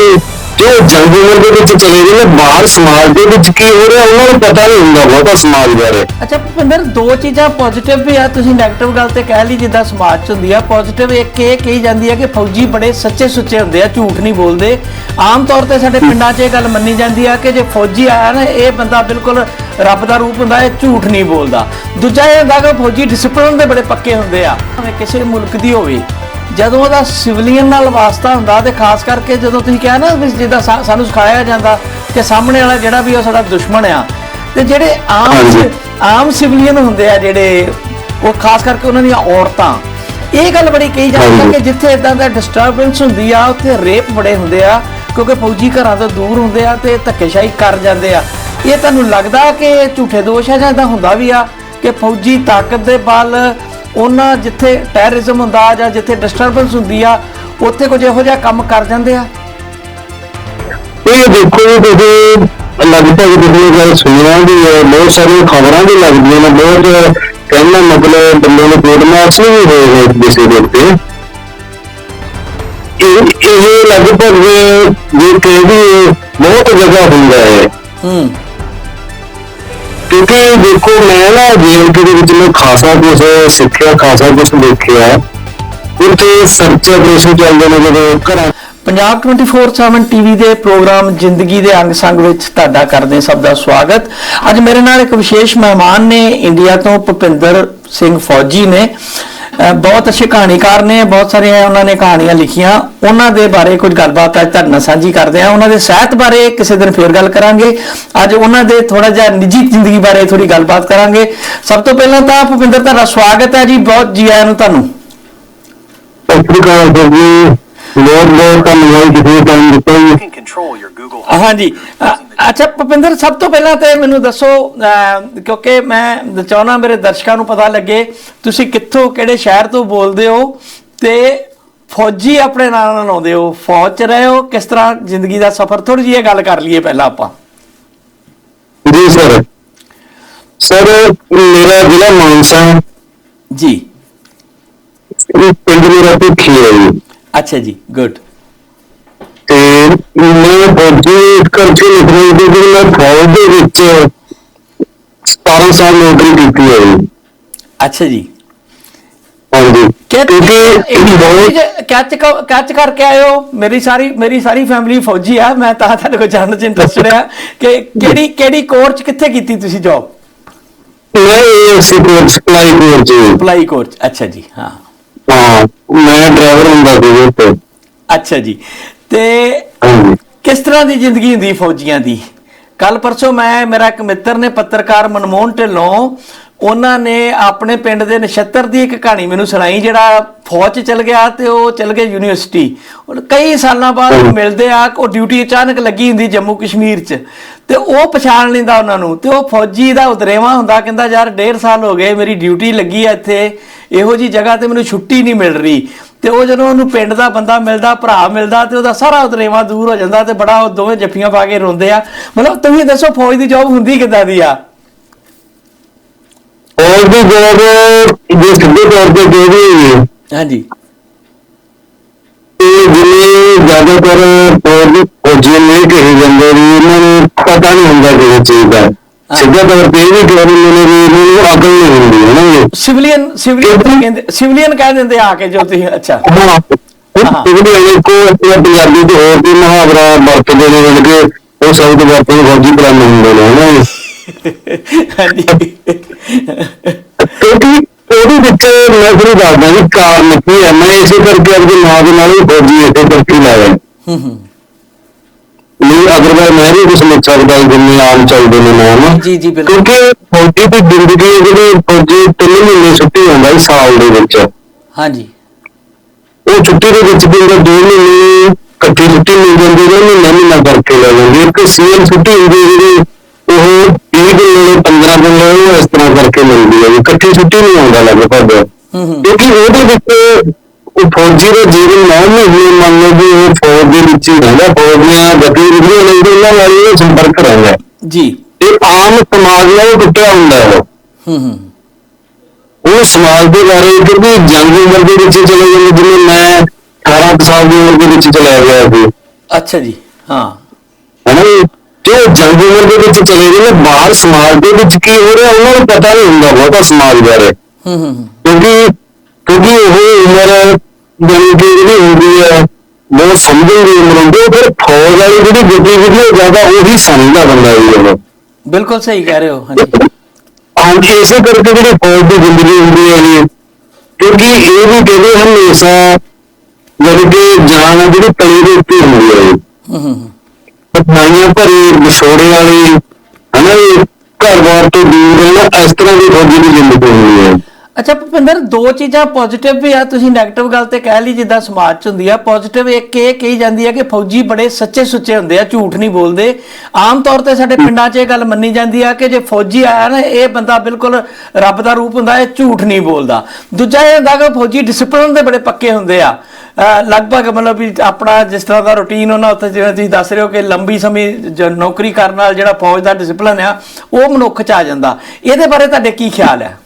ਨਹੀਂ ਜੋ ਜੰਗ ਉਮਰ ਦੇ ਵਿੱਚ ਚਲੇ ਗਏ ਨੇ? ਬਾਹਰ ਸਮਾਜ ਦੇ ਵਿੱਚ ਕੀ ਹੋ ਰਿਹਾ? ਉਹਨਾਂ ਨੂੰ ਪਤਾ ਨਹੀਂ ਹੁੰਦਾ ਬਹੁਤਾ ਸਮਾਜ ਬਾਰੇ। ਅੱਛਾ, ਭੁਪਿੰਦਰ, ਦੋ ਚੀਜ਼ਾਂ ਪੋਜ਼ਿਟਿਵ ਵੀ ਆ, ਤੁਸੀਂ 네ਗੇਟਿਵ ਗੱਲ ਤੇ ਕਹਿ ਲਈ, ਜਿੱਦਾਂ ਸਮਾਜ 'ਚ ਹੁੰਦੀ ਆ। ਪੋਜ਼ਿਟਿਵ ਇੱਕ ਇਹ ਕਹੀ ਜਾਂਦੀ ਆ ਕਿ ਫੌਜੀ ਬੜੇ ਸੱਚੇ ਸੁੱਚੇ ਹੁੰਦੇ ਆ, ਝੂਠ ਨਹੀਂ ਬੋਲਦੇ। ਆਮ ਤੌਰ ਤੇ ਸਾਡੇ ਪਿੰਡਾਂ 'ਚ ਇਹ ਗੱਲ ਮੰਨੀ ਜਾਂਦੀ ਆ ਕਿ ਜੇ ਫੌਜੀ ਆਇਆ ਨਾ, ਇਹ ਬੰਦਾ ਬਿਲਕੁਲ ਰੱਬ ਦਾ ਰੂਪ ਹੁੰਦਾ, ਇਹ ਝੂਠ ਨਹੀਂ ਬੋਲਦਾ। ਦੂਜਾ ਇਹ ਹੁੰਦਾ ਕਿ ਫੌਜੀ ਡਿਸਪਲਿਨ ਦੇ ਬੜੇ ਪੱਕੇ ਹੁੰਦੇ ਆ। ਭਾਵੇਂ ਕਿਸੇ ਮੁਲਕ ਦੀ ਹੋਵੇ ਜਦੋਂ ਉਹਦਾ ਸਿਵਲੀਅਨ ਨਾਲ ਵਾਸਤਾ ਹੁੰਦਾ ਤੇ ਖਾਸ ਕਰਕੇ ਜਦੋਂ ਤੁਸੀਂ ਕਿਹਾ ਨਾ ਵੀ ਜਿੱਦਾਂ ਸਾਨੂੰ ਸਿਖਾਇਆ ਜਾਂਦਾ ਕਿ ਸਾਹਮਣੇ ਵਾਲਾ ਜਿਹੜਾ ਵੀ ਉਹ ਸਾਡਾ ਦੁਸ਼ਮਣ ਆ ਤੇ ਜਿਹੜੇ ਆਮ। ਆਮ ਸਿਵਲੀਅਨ ਹੁੰਦੇ ਆ ਜਿਹੜੇ ਉਹ ਖਾਸ ਕਰਕੇ ਉਹਨਾਂ ਦੀਆਂ ਔਰਤਾਂ ਇਹ ਗੱਲ ਬੜੀ ਕਹੀ ਜਾਂਦੀ ਹੈ। ਕਿ ਜਿੱਥੇ ਇਦਾਂ ਦਾ ਡਿਸਟਰਬੈਂਸ ਹੁੰਦੀ ਆ ਉੱਥੇ ਰੇਪ ਬੜੇ ਹੁੰਦੇ ਆ ਕਿਉਂਕਿ ਫੌਜੀ ਘਰਾਂ ਤੋਂ ਦੂਰ ਹੁੰਦੇ ਆ ਤੇ ਧੱਕੇਸ਼ਾਹੀ ਕਰ ਜਾਂਦੇ ਆ ਇਹ ਤੁਹਾਨੂੰ ਲੱਗਦਾ ਕਿ ਝੂਠੇ ਦੋਸ਼ ਆ ਜਾਂ ਇਦਾਂ ਹੁੰਦਾ ਵੀ ਆ ਕਿ ਫੌਜੀ ਤਾਕਤ ਦੇ ਬਲ ਉਹਨਾਂ ਜਿੱਥੇ ਟੈਰਰਿਜ਼ਮ ਹੁੰਦਾ ਜਾਂ ਜਿੱਥੇ ਡਿਸਟਰਬੈਂਸ ਹੁੰਦੀ ਆ ਉੱਥੇ ਕੁਝ ਇਹੋ ਜਿਹਾ ਕੰਮ ਕਰ ਜਾਂਦੇ ਆ? ਇਹ ਦੇਖੋ ਤੁਸੀਂ ਲਗਭਗ ਤੁਸੀਂ ਇਹ ਗੱਲ ਸੁਣਿਆ ਵੀ ਹੈ, ਬਹੁਤ ਸਾਰੀਆਂ ਖਬਰਾਂ ਵੀ ਲੱਗਦੀਆਂ ਨੇ ਬਹੁਤ ਕਹਿਣਾ ਮਤਲਬ ਬੰਦੇ ਨੂੰ ਕੋਡ ਮਾਰਕਸ ਵੀ ਹੋਏ ਹੋਏ ਕਿਸੇ ਦੇ ਉੱਤੇ। ਇਹ ਇਹ ਲਗਭਗ ਜੇ ਕਹਿ ਵੀ ਬਹੁਤ ਜਗ੍ਹਾ ਹੁੰਦਾ ਹੈ। ਹੂੰ। ਕਿਉਂਕਿ ਦੇਖੋ ਮੈਂ ਨਾ ਜੇਲ੍ਹ ਦੇ ਵਿੱਚ ਮੈਂ ਖਾਸਾ ਕੁਝ ਸਿੱਖਿਆ, ਖਾਸਾ ਕੁਝ ਦੇਖਿਆ। ਉੱਥੇ ਸਰਚ ਆਪਰੇਸ਼ਨ ਚੱਲਦੇ ਨੇ ਜਦੋਂ ਘਰਾਂ ਪੰਜਾਬ 24/7 ਟੀਵੀ ਦੇ ਪ੍ਰੋਗਰਾਮ ਜ਼ਿੰਦਗੀ ਦੇ ਅੰਗ ਸੰਗ ਵਿੱਚ ਤੁਹਾਡਾ ਕਰਦੇ ਸਭ ਦਾ ਸਵਾਗਤ। ਅੱਜ ਮੇਰੇ ਨਾਲ ਇੱਕ ਵਿਸ਼ੇਸ਼ ਮਹਿਮਾਨ ਨੇ, ਇੰਡੀਆ ਤੋਂ ਭੁਪਿੰਦਰ ਸਿੰਘ ਫੌਜੀ ਨੇ। ਬਹੁਤ ਅੱਛੇ ਕਹਾਣੀਕਾਰ ਨੇ, ਬਹੁਤ ਸਾਰੀਆਂ ਉਹਨਾਂ ਨੇ ਕਹਾਣੀਆਂ ਲਿਖੀਆਂ। ਉਹਨਾਂ ਦੇ ਬਾਰੇ ਕੁਝ ਗੱਲਬਾਤ ਅੱਜ ਤੁਹਾਡੇ ਨਾਲ ਸਾਂਝੀ ਕਰਦੇ ਹਾਂ। ਉਹਨਾਂ ਦੇ ਸਾਹਿਤ ਬਾਰੇ ਕਿਸੇ ਦਿਨ ਫੇਰ ਗੱਲ ਕਰਾਂਗੇ। ਅੱਜ ਉਹਨਾਂ ਦੇ ਥੋੜਾ ਜਿਹਾ ਨਿੱਜੀ ਜ਼ਿੰਦਗੀ ਬਾਰੇ ਥੋੜੀ ਗੱਲਬਾਤ ਕਰਾਂਗੇ। ਸਭ ਤੋਂ ਪਹਿਲਾਂ ਤਾਂ ਭੁਪਿੰਦਰ, ਤੁਹਾਡਾ ਸਵਾਗਤ ਹੈ ਜੀ। ਬਹੁਤ ਜੀ ਆਇਆਂ ਨੂੰ ਤੁਹਾਨੂੰ। ਅਫਰੀਕਾ ਦੇ ਜੀ। ਬਹੁਤ ਬਹੁਤ ਧੰਨਵਾਦ ਕਿਸੇ ਟਾਈਮ ਦਿੱਤਾ ਜੀ You can control your Google Home. ਹਾਂਜੀ। ਅ- ਅੱਛਾ ਭੁਪਿੰਦਰ ਸਭ ਤੋਂ ਪਹਿਲਾਂ ਤੇ ਮੈਨੂੰ ਦੱਸੋ ਅ, ਕਿਉਂਕਿ ਮੈਂ ਚਾਹਣਾ ਮੇਰੇ ਦਰਸ਼ਕਾਂ ਨੂੰ ਪਤਾ ਲੱਗੇ ਤੁਸੀਂ ਕਿੱਥੋਂ ਕਿਹੜੇ ਸ਼ਹਿਰ ਤੋਂ ਬੋਲਦੇ ਹੋ ਤੇ ਫੌਜੀ ਆਪਣੇ ਨਾਲ ਨਾਲ ਆਉਂਦੇ ਹੋ। ਫੌਜ ਚ ਰਹੇ ਹੋ ਕਿਸ ਤਰ੍ਹਾਂ ਜ਼ਿੰਦਗੀ ਦਾ ਸਫ਼ਰ? ਥੋੜੀ ਜਿਹੀ ਇਹ ਗੱਲ ਕਰ ਲਈਏ ਪਹਿਲਾਂ ਆਪਾਂ। ਜੀ ਸਰ। ਸਰ ਮੇਰਾ ਜ਼ਿਲ੍ਹਾ ਮਾਨਸਾ। ਜੀ। ਇਹ ਪਿੰਡ ਮੇਰਾ ਭੁੱਖੀ ਹੈ ਜੀ। ਅੱਛਾ ਜੀ ਗੁੱਡ ਤੇ ਮੈਂ ਇਸ ਕਰਕੇ ਲਿਖ ਰਹੀ ਸੀ ਕਿ ਮੈਂ ਫੌਜ ਦੇ ਵਿੱਚ 17 ਸਾਲ ਨੌਕਰੀ ਕੀਤੀ ਹੈ ਅੱਛਾ ਜੀ। ਹਾਂਜੀ। ਕਿਉਂਕਿ ਕੈਚ ਕੈਚ ਕਰਕੇ ਆਇਓ ਮੇਰੀ ਸਾਰੀ ਮੇਰੀ ਸਾਰੀ ਫੈਮਿਲੀ ਫੌਜੀ ਆ। ਮੈਂ ਤਾਂ ਤੁਹਾਡੇ ਕੋਲ ਜਾਣਨ ਚ ਇੰਟਰਸਟਡ ਆ ਕਿ ਕਿਹੜੀ ਕਿਹੜੀ ਕੋਰਸ ਕਿੱਥੇ ਕੀਤੀ ਤੁਸੀਂ ਜੌਬ ਮੈਂ ਇਹ ਸਿਕਿਉਰਿਟੀ ਸਪਲਾਈ ਕੋਰ ਜੀ। ਅਪਲਾਈ ਕੋਰਸ ਅੱਛਾ ਜੀ ਹਾਂ। ਹਾਂ। ਮੈਂ ਡਰਾਈਵਰ ਹੁੰਦਾ ਸੀ ਉੱਥੇ ਅੱਛਾ ਜੀ। ਤੇ ਹਾਂਜੀ। ਕਿਸ ਤਰ੍ਹਾਂ ਦੀ ਜ਼ਿੰਦਗੀ ਹੁੰਦੀ ਫੌਜੀਆਂ ਦੀ? ਕੱਲ ਪਰਸੋਂ ਮੈਂ ਮੇਰਾ ਇੱਕ ਮਿੱਤਰ ਨੇ ਪੱਤਰਕਾਰ ਮਨਮੋਹਨ ਢਿੱਲੋਂ ਉਹਨਾਂ ਨੇ ਆਪਣੇ ਪਿੰਡ ਦੇ ਨਛੱਤਰ ਦੀ ਇੱਕ ਕਹਾਣੀ ਮੈਨੂੰ ਸੁਣਾਈ, ਜਿਹੜਾ ਫੌਜ 'ਚ ਚਲ ਗਿਆ ਤੇ ਉਹ ਚਲ ਗਿਆ ਯੂਨੀਵਰਸਿਟੀ। ਕਈ ਸਾਲਾਂ ਬਾਅਦ ਉਹ ਮਿਲਦੇ ਆ, ਉਹ ਡਿਊਟੀ ਅਚਾਨਕ ਲੱਗੀ ਹੁੰਦੀ ਜੰਮੂ ਕਸ਼ਮੀਰ 'ਚ। ਤੇ ਉਹ ਪਛਾਣ ਲੈਂਦਾ ਉਹਨਾਂ ਨੂੰ ਤੇ ਉਹ ਫੌਜੀ ਦਾ ਉਦਰੇਵਾ ਹੁੰਦਾ, ਕਹਿੰਦਾ, ਯਾਰ, ਡੇਢ ਸਾਲ ਹੋ ਗਏ, ਮੇਰੀ ਡਿਊਟੀ ਲੱਗੀ ਆ ਇੱਥੇ, ਇਹੋ ਜੀ ਜਗ੍ਹਾ ਤੇ ਮੈਨੂੰ ਛੁੱਟੀ ਨਹੀਂ ਮਿਲ ਰਹੀ। ਤੇ ਉਹ ਜਦੋਂ ਉਹਨੂੰ ਪਿੰਡ ਦਾ ਬੰਦਾ ਮਿਲਦਾ, ਭਰਾ ਮਿਲਦਾ ਤੇ ਉਹਦਾ ਸਾਰਾ ਉਦਰੇਵਾ ਦੂਰ ਹੋ ਜਾਂਦਾ ਤੇ ਬੜਾ ਉਹ ਦੋਵੇਂ ਜੱਫੀਆਂ ਪਾ ਕੇ ਰੋਂਦੇ ਆ। ਮਤਲਬ ਤੁਸੀਂ ਦੱਸੋ, ਫੌਜ ਦੀ ਜੌਬ ਹੁੰਦੀ ਕਿੱਦਾਂ ਦੀ ਆ? ਫੌਜ ਦੀ ਜੋਬ ਜੇ ਸਿੱਧੇ ਤੌਰ ਤੇ ਜੋ ਵੀ ਹਾਂਜੀ। ਇਹ ਜਿਵੇਂ ਜ਼ਿਆਦਾਤਰ ਫੌਜ ਦੇ ਫੌਜੀ ਨਹੀਂ ਕਹੇ ਜਾਂਦੇ ਵੀ ਇਹਨਾਂ ਨੂੰ ਪਤਾ ਨਹੀਂ ਹੁੰਦਾ ਕਿਸੇ ਚੀਜ਼ ਦਾ। ਸਿੱਧੇ ਤੌਰ ਤੇ ਇਹ ਵੀ ਦਿੰਦੇ ਨੇ ਵੀ ਇਹਨਾਂ ਨੂੰ ਅਕਲ ਨਹੀਂ ਹੁੰਦੀ ਹੈ ਨਾ ਸਿਵਲੀਅਨ ਸਿਵਲੀਅਨ ਕਹਿੰਦੇ ਸਿਵਲੀਅਨ ਕਹਿ ਦਿੰਦੇ ਆ ਕੇ ਜੋ ਤੁਸੀਂ ਅੱਛਾ। ਇਹ ਕੋ ਪੰਜਾਬੀ ਦੇ ਹੋਰ ਵੀ ਮੁਹਾਵਰਾ ਵਰਤਦੇ ਨੇ ਜਿਹੜੇ ਕਿ ਉਹ ਸ਼ਬਦ ਵਰਤੋਂ ਨੂੰ ਫੌਜੀ ਬੁਲਾਉਂਦੇ ਹੁੰਦੇ ਨੇ ਹੈ ਨਾ ਹਾਂਜੀ। ਕਿਉਂਕਿ ਉਹਦੇ ਵਿੱਚ ਮੈਂ ਤੁਹਾਨੂੰ ਦੱਸਦਾ ਵੀ ਕਾਰਨ ਕੀ ਹੈ ਮੈਂ ਇਸੇ ਕਰਕੇ ਆਪਣੇ ਮਾਂ ਦੇ ਨਾਲ ਹੀ ਫੌਜੀ ਇਸੇ ਕਰਕੇ ਹੀ ਲਾਇਆ ਹੂੰ ਹੂੰ। ਨਹੀਂ ਅਗਰਵਾਇਜ਼ ਮੈਂ ਵੀ ਕੁਝ ਲਿਖ ਸਕਦਾ ਜਿੰਨੇ ਆਮ ਚੱਲਦੇ ਨੇ ਨਾਮ। ਜੀ, ਜੀ, ਬਿਲਕੁਲ। ਕਿਉਂਕਿ ਫੌਜੀ ਦੀ ਜ਼ਿੰਦਗੀ ਹੈ ਜਿਹੜੀ ਫੌਜੀ ਤਿੰਨ ਮਹੀਨੇ ਛੁੱਟੀ ਹੁੰਦਾ ਹੈ ਸਾਲ ਦੇ ਵਿੱਚ। ਹਾਂਜੀ। ਉਹ ਛੁੱਟੀ ਦੇ ਵਿੱਚ ਵੀ ਦੋ ਮਹੀਨੇ ਛੁੱਟੀ ਮਿਲ ਜਾਂਦੀ ਹੈ ਮਹੀਨਾ ਮਹੀਨਾ ਕਰਕੇ ਲੈ ਹੈ। ਇੱਕ ਸੀਐਮ ਛੁੱਟੀ ਹੁੰਦੀ ਹੈ ਜਿਹੜੀ ਉਹ 20 ਦਿਨ ਲੈ 15 ਦਿਨ ਲੈ ਉਹ ਇਸ ਤਰ੍ਹਾਂ ਕਰਕੇ ਮਿਲਦੀ ਹੈ ਇਕੱਠੀ ਛੁੱਟੀ ਨਹੀਂ ਆਉਂਦਾ ਲਗਭਗ। ਕਿਉਂਕਿ ਉਹਦੇ ਵਿੱਚ ਉਹ ਫੌਜੀ ਦਾ ਜੀਵਨ ਨੌ ਮਹੀਨੇ ਮੰਨ ਲਓ ਵੀ ਉਹ ਫੌਜ ਦੇ ਵਿੱਚ ਹੀ ਰਹਿੰਦਾ ਫੌਜ ਦੀਆਂ ਗਤੀਵਿਧੀਆਂ ਨਾਲ ਉਹਨਾਂ ਨਾਲ ਹੀ ਸੰਪਰਕ ਰਹਿੰਦਾ। ਜੀ। ਤੇ ਆਮ ਸਮਾਜ ਨਾਲ ਟੁੱਟਿਆ ਹੁੰਦਾ ਹੈ ਉਹ। ਹੂੰ ਹੂੰ। ਉਹ ਸਮਾਜ ਦੇ ਬਾਰੇ ਕਿਉਂਕਿ ਜੰਗ ਉਮਰ ਦੇ ਵਿੱਚ ਚਲੇ ਜਾਂਦੇ ਜਿਵੇਂ ਮੈਂ 18 ਕੁ ਸਾਲ ਦੀ ਉਮਰ ਦੇ ਵਿੱਚ ਚਲਾ ਗਿਆ ਸੀ। ਅੱਛਾ ਜੀ ਹਾਂ। ਹਨਾ? ਤੇ ਉਹ ਜੰਗ ਉਮਰ ਦੇ ਵਿੱਚ ਚਲੇ ਗਏ ਨੇ ਬਾਹਰ ਸਮਾਜ ਦੇ ਵਿੱਚ ਕੀ ਹੋ ਰਿਹਾ ਉਹਨਾਂ ਨੂੰ ਪਤਾ ਨਹੀਂ ਹੁੰਦਾ ਬਹੁਤਾ ਸਮਾਜ ਬਾਰੇ। ਹੂੰ ਹੂੰ ਹੂੰ। ਕਿਉਂਕਿ ਕਿਉਂਕਿ ਉਹ ਉਮਰ ਕਿ ਜਿਹੜੀ ਹੁੰਦੀ ਹੈ ਬਹੁਤ ਸਮਝਣ ਦੀ ਉਮਰ ਹੁੰਦੀ ਹੈ ਫਿਰ ਫੌਜ ਵਾਲੀ ਜਿਹੜੀ ਗਤੀਵਿਧੀ ਜ਼ਿਆਦਾ ਉਹੀ ਸਮਝਦਾ ਬੰਦਾ ਉਹ। ਬਿਲਕੁਲ ਸਹੀ ਕਹਿ ਰਹੇ ਹੋ ਹਾਂਜੀ। ਹਾਂਜੀ ਇਸੇ ਕਰਕੇ ਜਿਹੜੀ ਫੌਜ ਦੀ ਜ਼ਿੰਦਗੀ ਹੁੰਦੀ ਹੈ ਜੀ ਕਿਉਂਕਿ ਇਹ ਵੀ ਕਹਿੰਦੇ ਹਮੇਸ਼ਾ ਜਿਹੜੀ ਕਿ ਜਾਨ ਜਿਹੜੀ ਤਲੀ ਦੇ ਉੱਤੇ ਹੁੰਦੀ ਹੈ ਹੂੰ ਹੂੰ। ਹੂੰ। ਭਰੀ, ਵਿਛੋੜੇ ਵਾਲੀ, ਹਨਾ ਜੀ ਘਰ-ਬਾਰ ਤੋਂ ਦੂਰ ਰਹਿਣਾ, ਇਸ ਤਰ੍ਹਾਂ ਦੀ ਫੌਜੀ ਦੀ ਜ਼ਿੰਦਗੀ ਹੁੰਦੀ ਹੈ ਅੱਛਾ, ਭੁਪਿੰਦਰ, ਦੋ ਚੀਜ਼ਾਂ ਪੋਜ਼ਿਟਿਵ ਵੀ ਆ, ਤੁਸੀਂ 네ਗੇਟਿਵ ਗੱਲ ਤੇ ਕਹਿ ਲਈ, ਜਿੱਦਾਂ ਸਮਾਜ ਚ ਹੁੰਦੀ ਆ। ਪੋਜ਼ਿਟਿਵ ਇੱਕ ਇਹ ਕਹੀ ਜਾਂਦੀ ਆ ਕਿ ਫੌਜੀ ਬੜੇ ਸੱਚੇ ਸੁੱਚੇ ਹੁੰਦੇ ਆ, ਝੂਠ ਨਹੀਂ ਬੋਲਦੇ। ਆਮ ਤੌਰ ਤੇ ਸਾਡੇ ਪਿੰਡਾਂ 'ਚ ਇਹ ਗੱਲ ਮੰਨੀ ਜਾਂਦੀ ਆ ਕਿ ਜੇ ਫੌਜੀ ਆਇਆ ਨਾ, ਇਹ ਬੰਦਾ ਬਿਲਕੁਲ ਰੱਬ ਦਾ ਰੂਪ ਹੁੰਦਾ, ਇਹ ਝੂਠ ਨਹੀਂ ਬੋਲਦਾ। ਦੂਜਾ ਇਹ ਹੁੰਦਾ ਕਿ ਫੌਜੀ ਡਿਸਪਲਿਨ ਦੇ ਬੜੇ ਪੱਕੇ ਹੁੰਦੇ ਆ। ਲਗਭਗ ਮਤਲਬ ਵੀ ਆਪਣਾ ਜਿਸ ਤਰ੍ਹਾਂ ਦਾ ਰੁਟੀਨ ਉਹਨਾਂ ਉੱਤੇ ਜਿਵੇਂ ਤੁਸੀਂ ਦੱਸ ਰਹੇ ਹੋ ਕਿ ਲੰਬੀ ਸਮੇਂ ਜ- ਨੌਕਰੀ ਕਰਨ ਨਾਲ ਜਿਹੜਾ ਫੌਜ ਦਾ ਡਿਸਪਲਿਨ ਆ, ਉਹ ਮਨੁੱਖ 'ਚ ਆ ਜਾਂਦਾ। ਇਹਦੇ ਬਾਰੇ ਤੁਹਾਡੇ ਕੀ ਖਿਆਲ ਹੈ?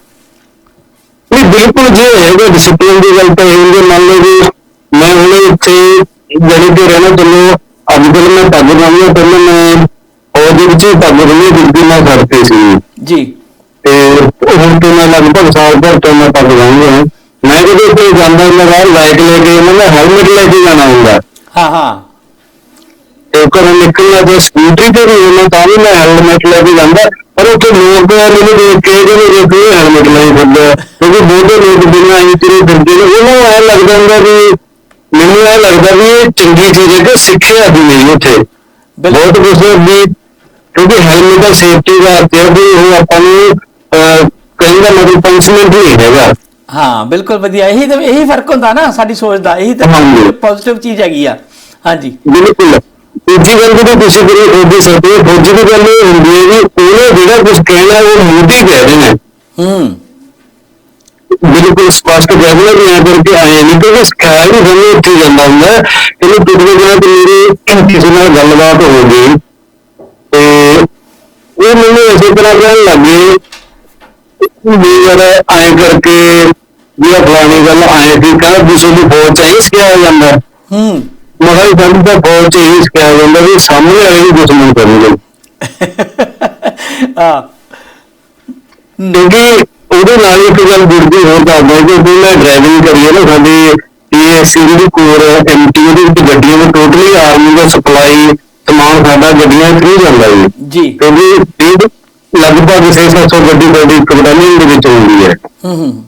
ਨਹੀਂ ਬਿਲਕੁਲ ਜੇ ਹੈਗਾ ਡਿਸਪਲਿਨ ਦੀ ਗੱਲ ਤਾਂ ਇਹ ਮੰਨ ਲਓ ਜੀ ਮੈਂ ਹੁਣ ਇੱਥੇ ਜਿਹੜੇ ਤੇ ਰਹਿਣਾ ਚੱਲੋ ਅੱਜ ਕੱਲ੍ਹ ਮੈਂ ਪੱਗ ਬੰਨ੍ਹਦਾ ਪਹਿਲਾਂ ਮੈਂ ਫੌਜ ਦੇ ਵਿੱਚ ਹੀ ਪੱਗ ਬੰਨ੍ਹੀ ਜਿੱਦੀ ਮੈਂ ਕਰਤੀ ਸੀ। ਜੀ। ਤੇ ਹੁਣ ਤੋਂ ਮੈਂ ਲਗਭਗ ਸਾਲ ਭਰ ਤੋਂ ਮੈਂ ਪੱਗ ਬੰਨ੍ਹਦਾ ਮੈਂ ਜਦੋਂ ਇੱਥੇ ਜਾਂਦਾ ਮੈਂ ਬਾਹਰ ਲਾਈਟ ਲੈ ਕੇ ਮੈਂ ਹੈਲਮਟ ਲੈ ਕੇ ਜਾਣਾ ਹੁੰਦਾ। ਹਾਂ ਹਾਂ। ਤੇ ਘਰੋਂ ਨਿਕਲਣਾ ਤੇ ਸਕੂਟਰੀ ਤੇ ਵੀ ਹੁੰਦਾ ਤਾਂ ਵੀ ਮੈਂ ਹੈਲਮਟ ਲੈ ਕੇ ਜਾਂਦਾ। ਪਰ ਉੱਥੇ ਲੋਕ ਮੈਨੂੰ ਦੇਖ ਕੇ ਜਿਹੜੇ ਦੇਖੋ ਹੈਲਮਟ ਲਈ ਫਿਰਦੇ ਕਿਉਂਕਿ ਬਹੁਤੇ ਲੋਕ ਬਿਨਾਂ ਹੀ ਤੇਰੇ ਫਿਰਦੇ ਨੇ। ਉਹਨਾਂ ਨੂੰ ਐਂ ਲੱਗਦਾ ਹੁੰਦਾ ਵੀ ਮੈਨੂੰ ਐਂ ਲੱਗਦਾ ਵੀ ਇਹ ਚੰਗੀ ਚੀਜ਼ ਹੈ ਕਿ ਸਿੱਖਿਆ ਦੀ ਨਹੀਂ ਉੱਥੇ। ਬਹੁਤ ਕੁਝ ਵੀ ਕਿਉਂਕਿ ਹੈਲਮਟ ਦਾ ਸੇਫਟੀ ਦਾ ਤੇ ਵੀ ਉਹ ਆਪਾਂ ਨੂੰ ਅਹ, ਕਹਿੰਦਾ ਮਤਲਬ ਪੰਚਮੈਂਟ ਨਹੀਂ ਹੈਗਾ। ਹਾਂ ਬਿਲਕੁਲ ਵਧੀਆ। ਇਹੀ ਤਾਂ ਇਹੀ ਫ਼ਰਕ ਹੁੰਦਾ ਨਾ ਸਾਡੀ ਸੋਚ ਦਾ। ਇਹੀ ਤਾਂ। ਪੋਜ਼ਿਟਿਵ ਚੀਜ਼ ਹੈਗੀ ਆ। ਹਾਂਜੀ। ਬਿਲਕੁਲ। ਦੂਜੀ ਗੱਲ ਜਿਹੜੀ ਤੁਸੀਂ ਕਰੀ ਫੌਜੀ ਸਕਦੇ ਫੌਜੀ ਦੀ ਗੱਲ ਇਹ ਹੁੰਦੀ ਹੈ ਵੀ ਉਹਨੇ ਜਿਹੜਾ ਕੁਝ ਕਹਿਣਾ ਉਹ ਮੂੰਹੀ ਕਹਿ ਦੇਣਾ ਹੂੰ। ਬਿਲਕੁਲ ਸਪਸ਼ਟ ਕਹਿ ਵੀ ਐਂ ਕਰਕੇ ਆਏ ਨਹੀਂ ਕਿਉਂਕਿ ਖਿਆਲ ਹੀ ਸਾਨੂੰ ਉੱਥੇ ਜਾਂਦਾ ਹੁੰਦਾ ਹੈ। ਇਹਨੂੰ ਪਿਛਲੇ ਦਿਨਾਂ ਤੇ ਮੇਰੀ ਕਿਸੇ ਨਾਲ ਗੱਲਬਾਤ ਹੋ ਗਈ। ਤੇ ਉਹ ਮੈਨੂੰ ਇਸੇ ਤਰ੍ਹਾਂ ਕਹਿਣ ਲੱਗੇ ਵੀ ਯਾਰ ਐਂ ਕਰਕੇ ਵੀ ਆਹ ਫਲਾਣੀ ਗੱਲ ਆਏ ਸੀ ਕਹਿੰਦਾ ਵੀ ਤੁਹਾਨੂੰ ਫੌਜ ਚ ਇਹੀ ਸਿਖਾਇਆ ਜਾਂਦਾ। ਹੂੰ। ਮੈਂ ਕਿਹਾ ਜੀ ਸਾਨੂੰ ਤਾਂ ਫੌਜ ਚ ਇਹੀ ਸਿਖਾਇਆ ਜਾਂਦਾ ਵੀ ਸਾਹਮਣੇ ਵਾਲੇ ਨੂੰ ਦੁਸ਼ਮਣ ਕਰਨਗੇ। ਆ ਕਿਉਂਕਿ ਉਹਦੇ ਨਾਲ ਇੱਕ ਗੱਲ ਜੁੜਦੀ ਹੋਰ ਦੱਸਦਾ ਕਿ ਜਦੋਂ ਮੈਂ ਡਰਾਈਵਿੰਗ ਕਰੀ ਹੈ ਨਾ ਸਾਡੀ ਪੀਐਸਸੀ ਦੀ ਕੋਰ ਐਮਟੀ ਦੇ ਵਿੱਚ ਗੱਡੀਆਂ ਦੇ ਟੋਟਲੀ ਆਰਮੀ ਦਾ ਸਪਲਾਈ ਸਮਾਨ ਸਾਡਾ ਗੱਡੀਆਂ ਥਰੂ ਜਾਂਦਾ ਜੀ। ਜੀ। ਕਿਉਂਕਿ ਲਗਭਗ 600 ਗੱਡੀ ਸਾਡੀ ਕੰਪਨੀ ਦੇ ਵਿੱਚ ਹੁੰਦੀ ਹੈ। ਹੂੰ ਹੂੰ।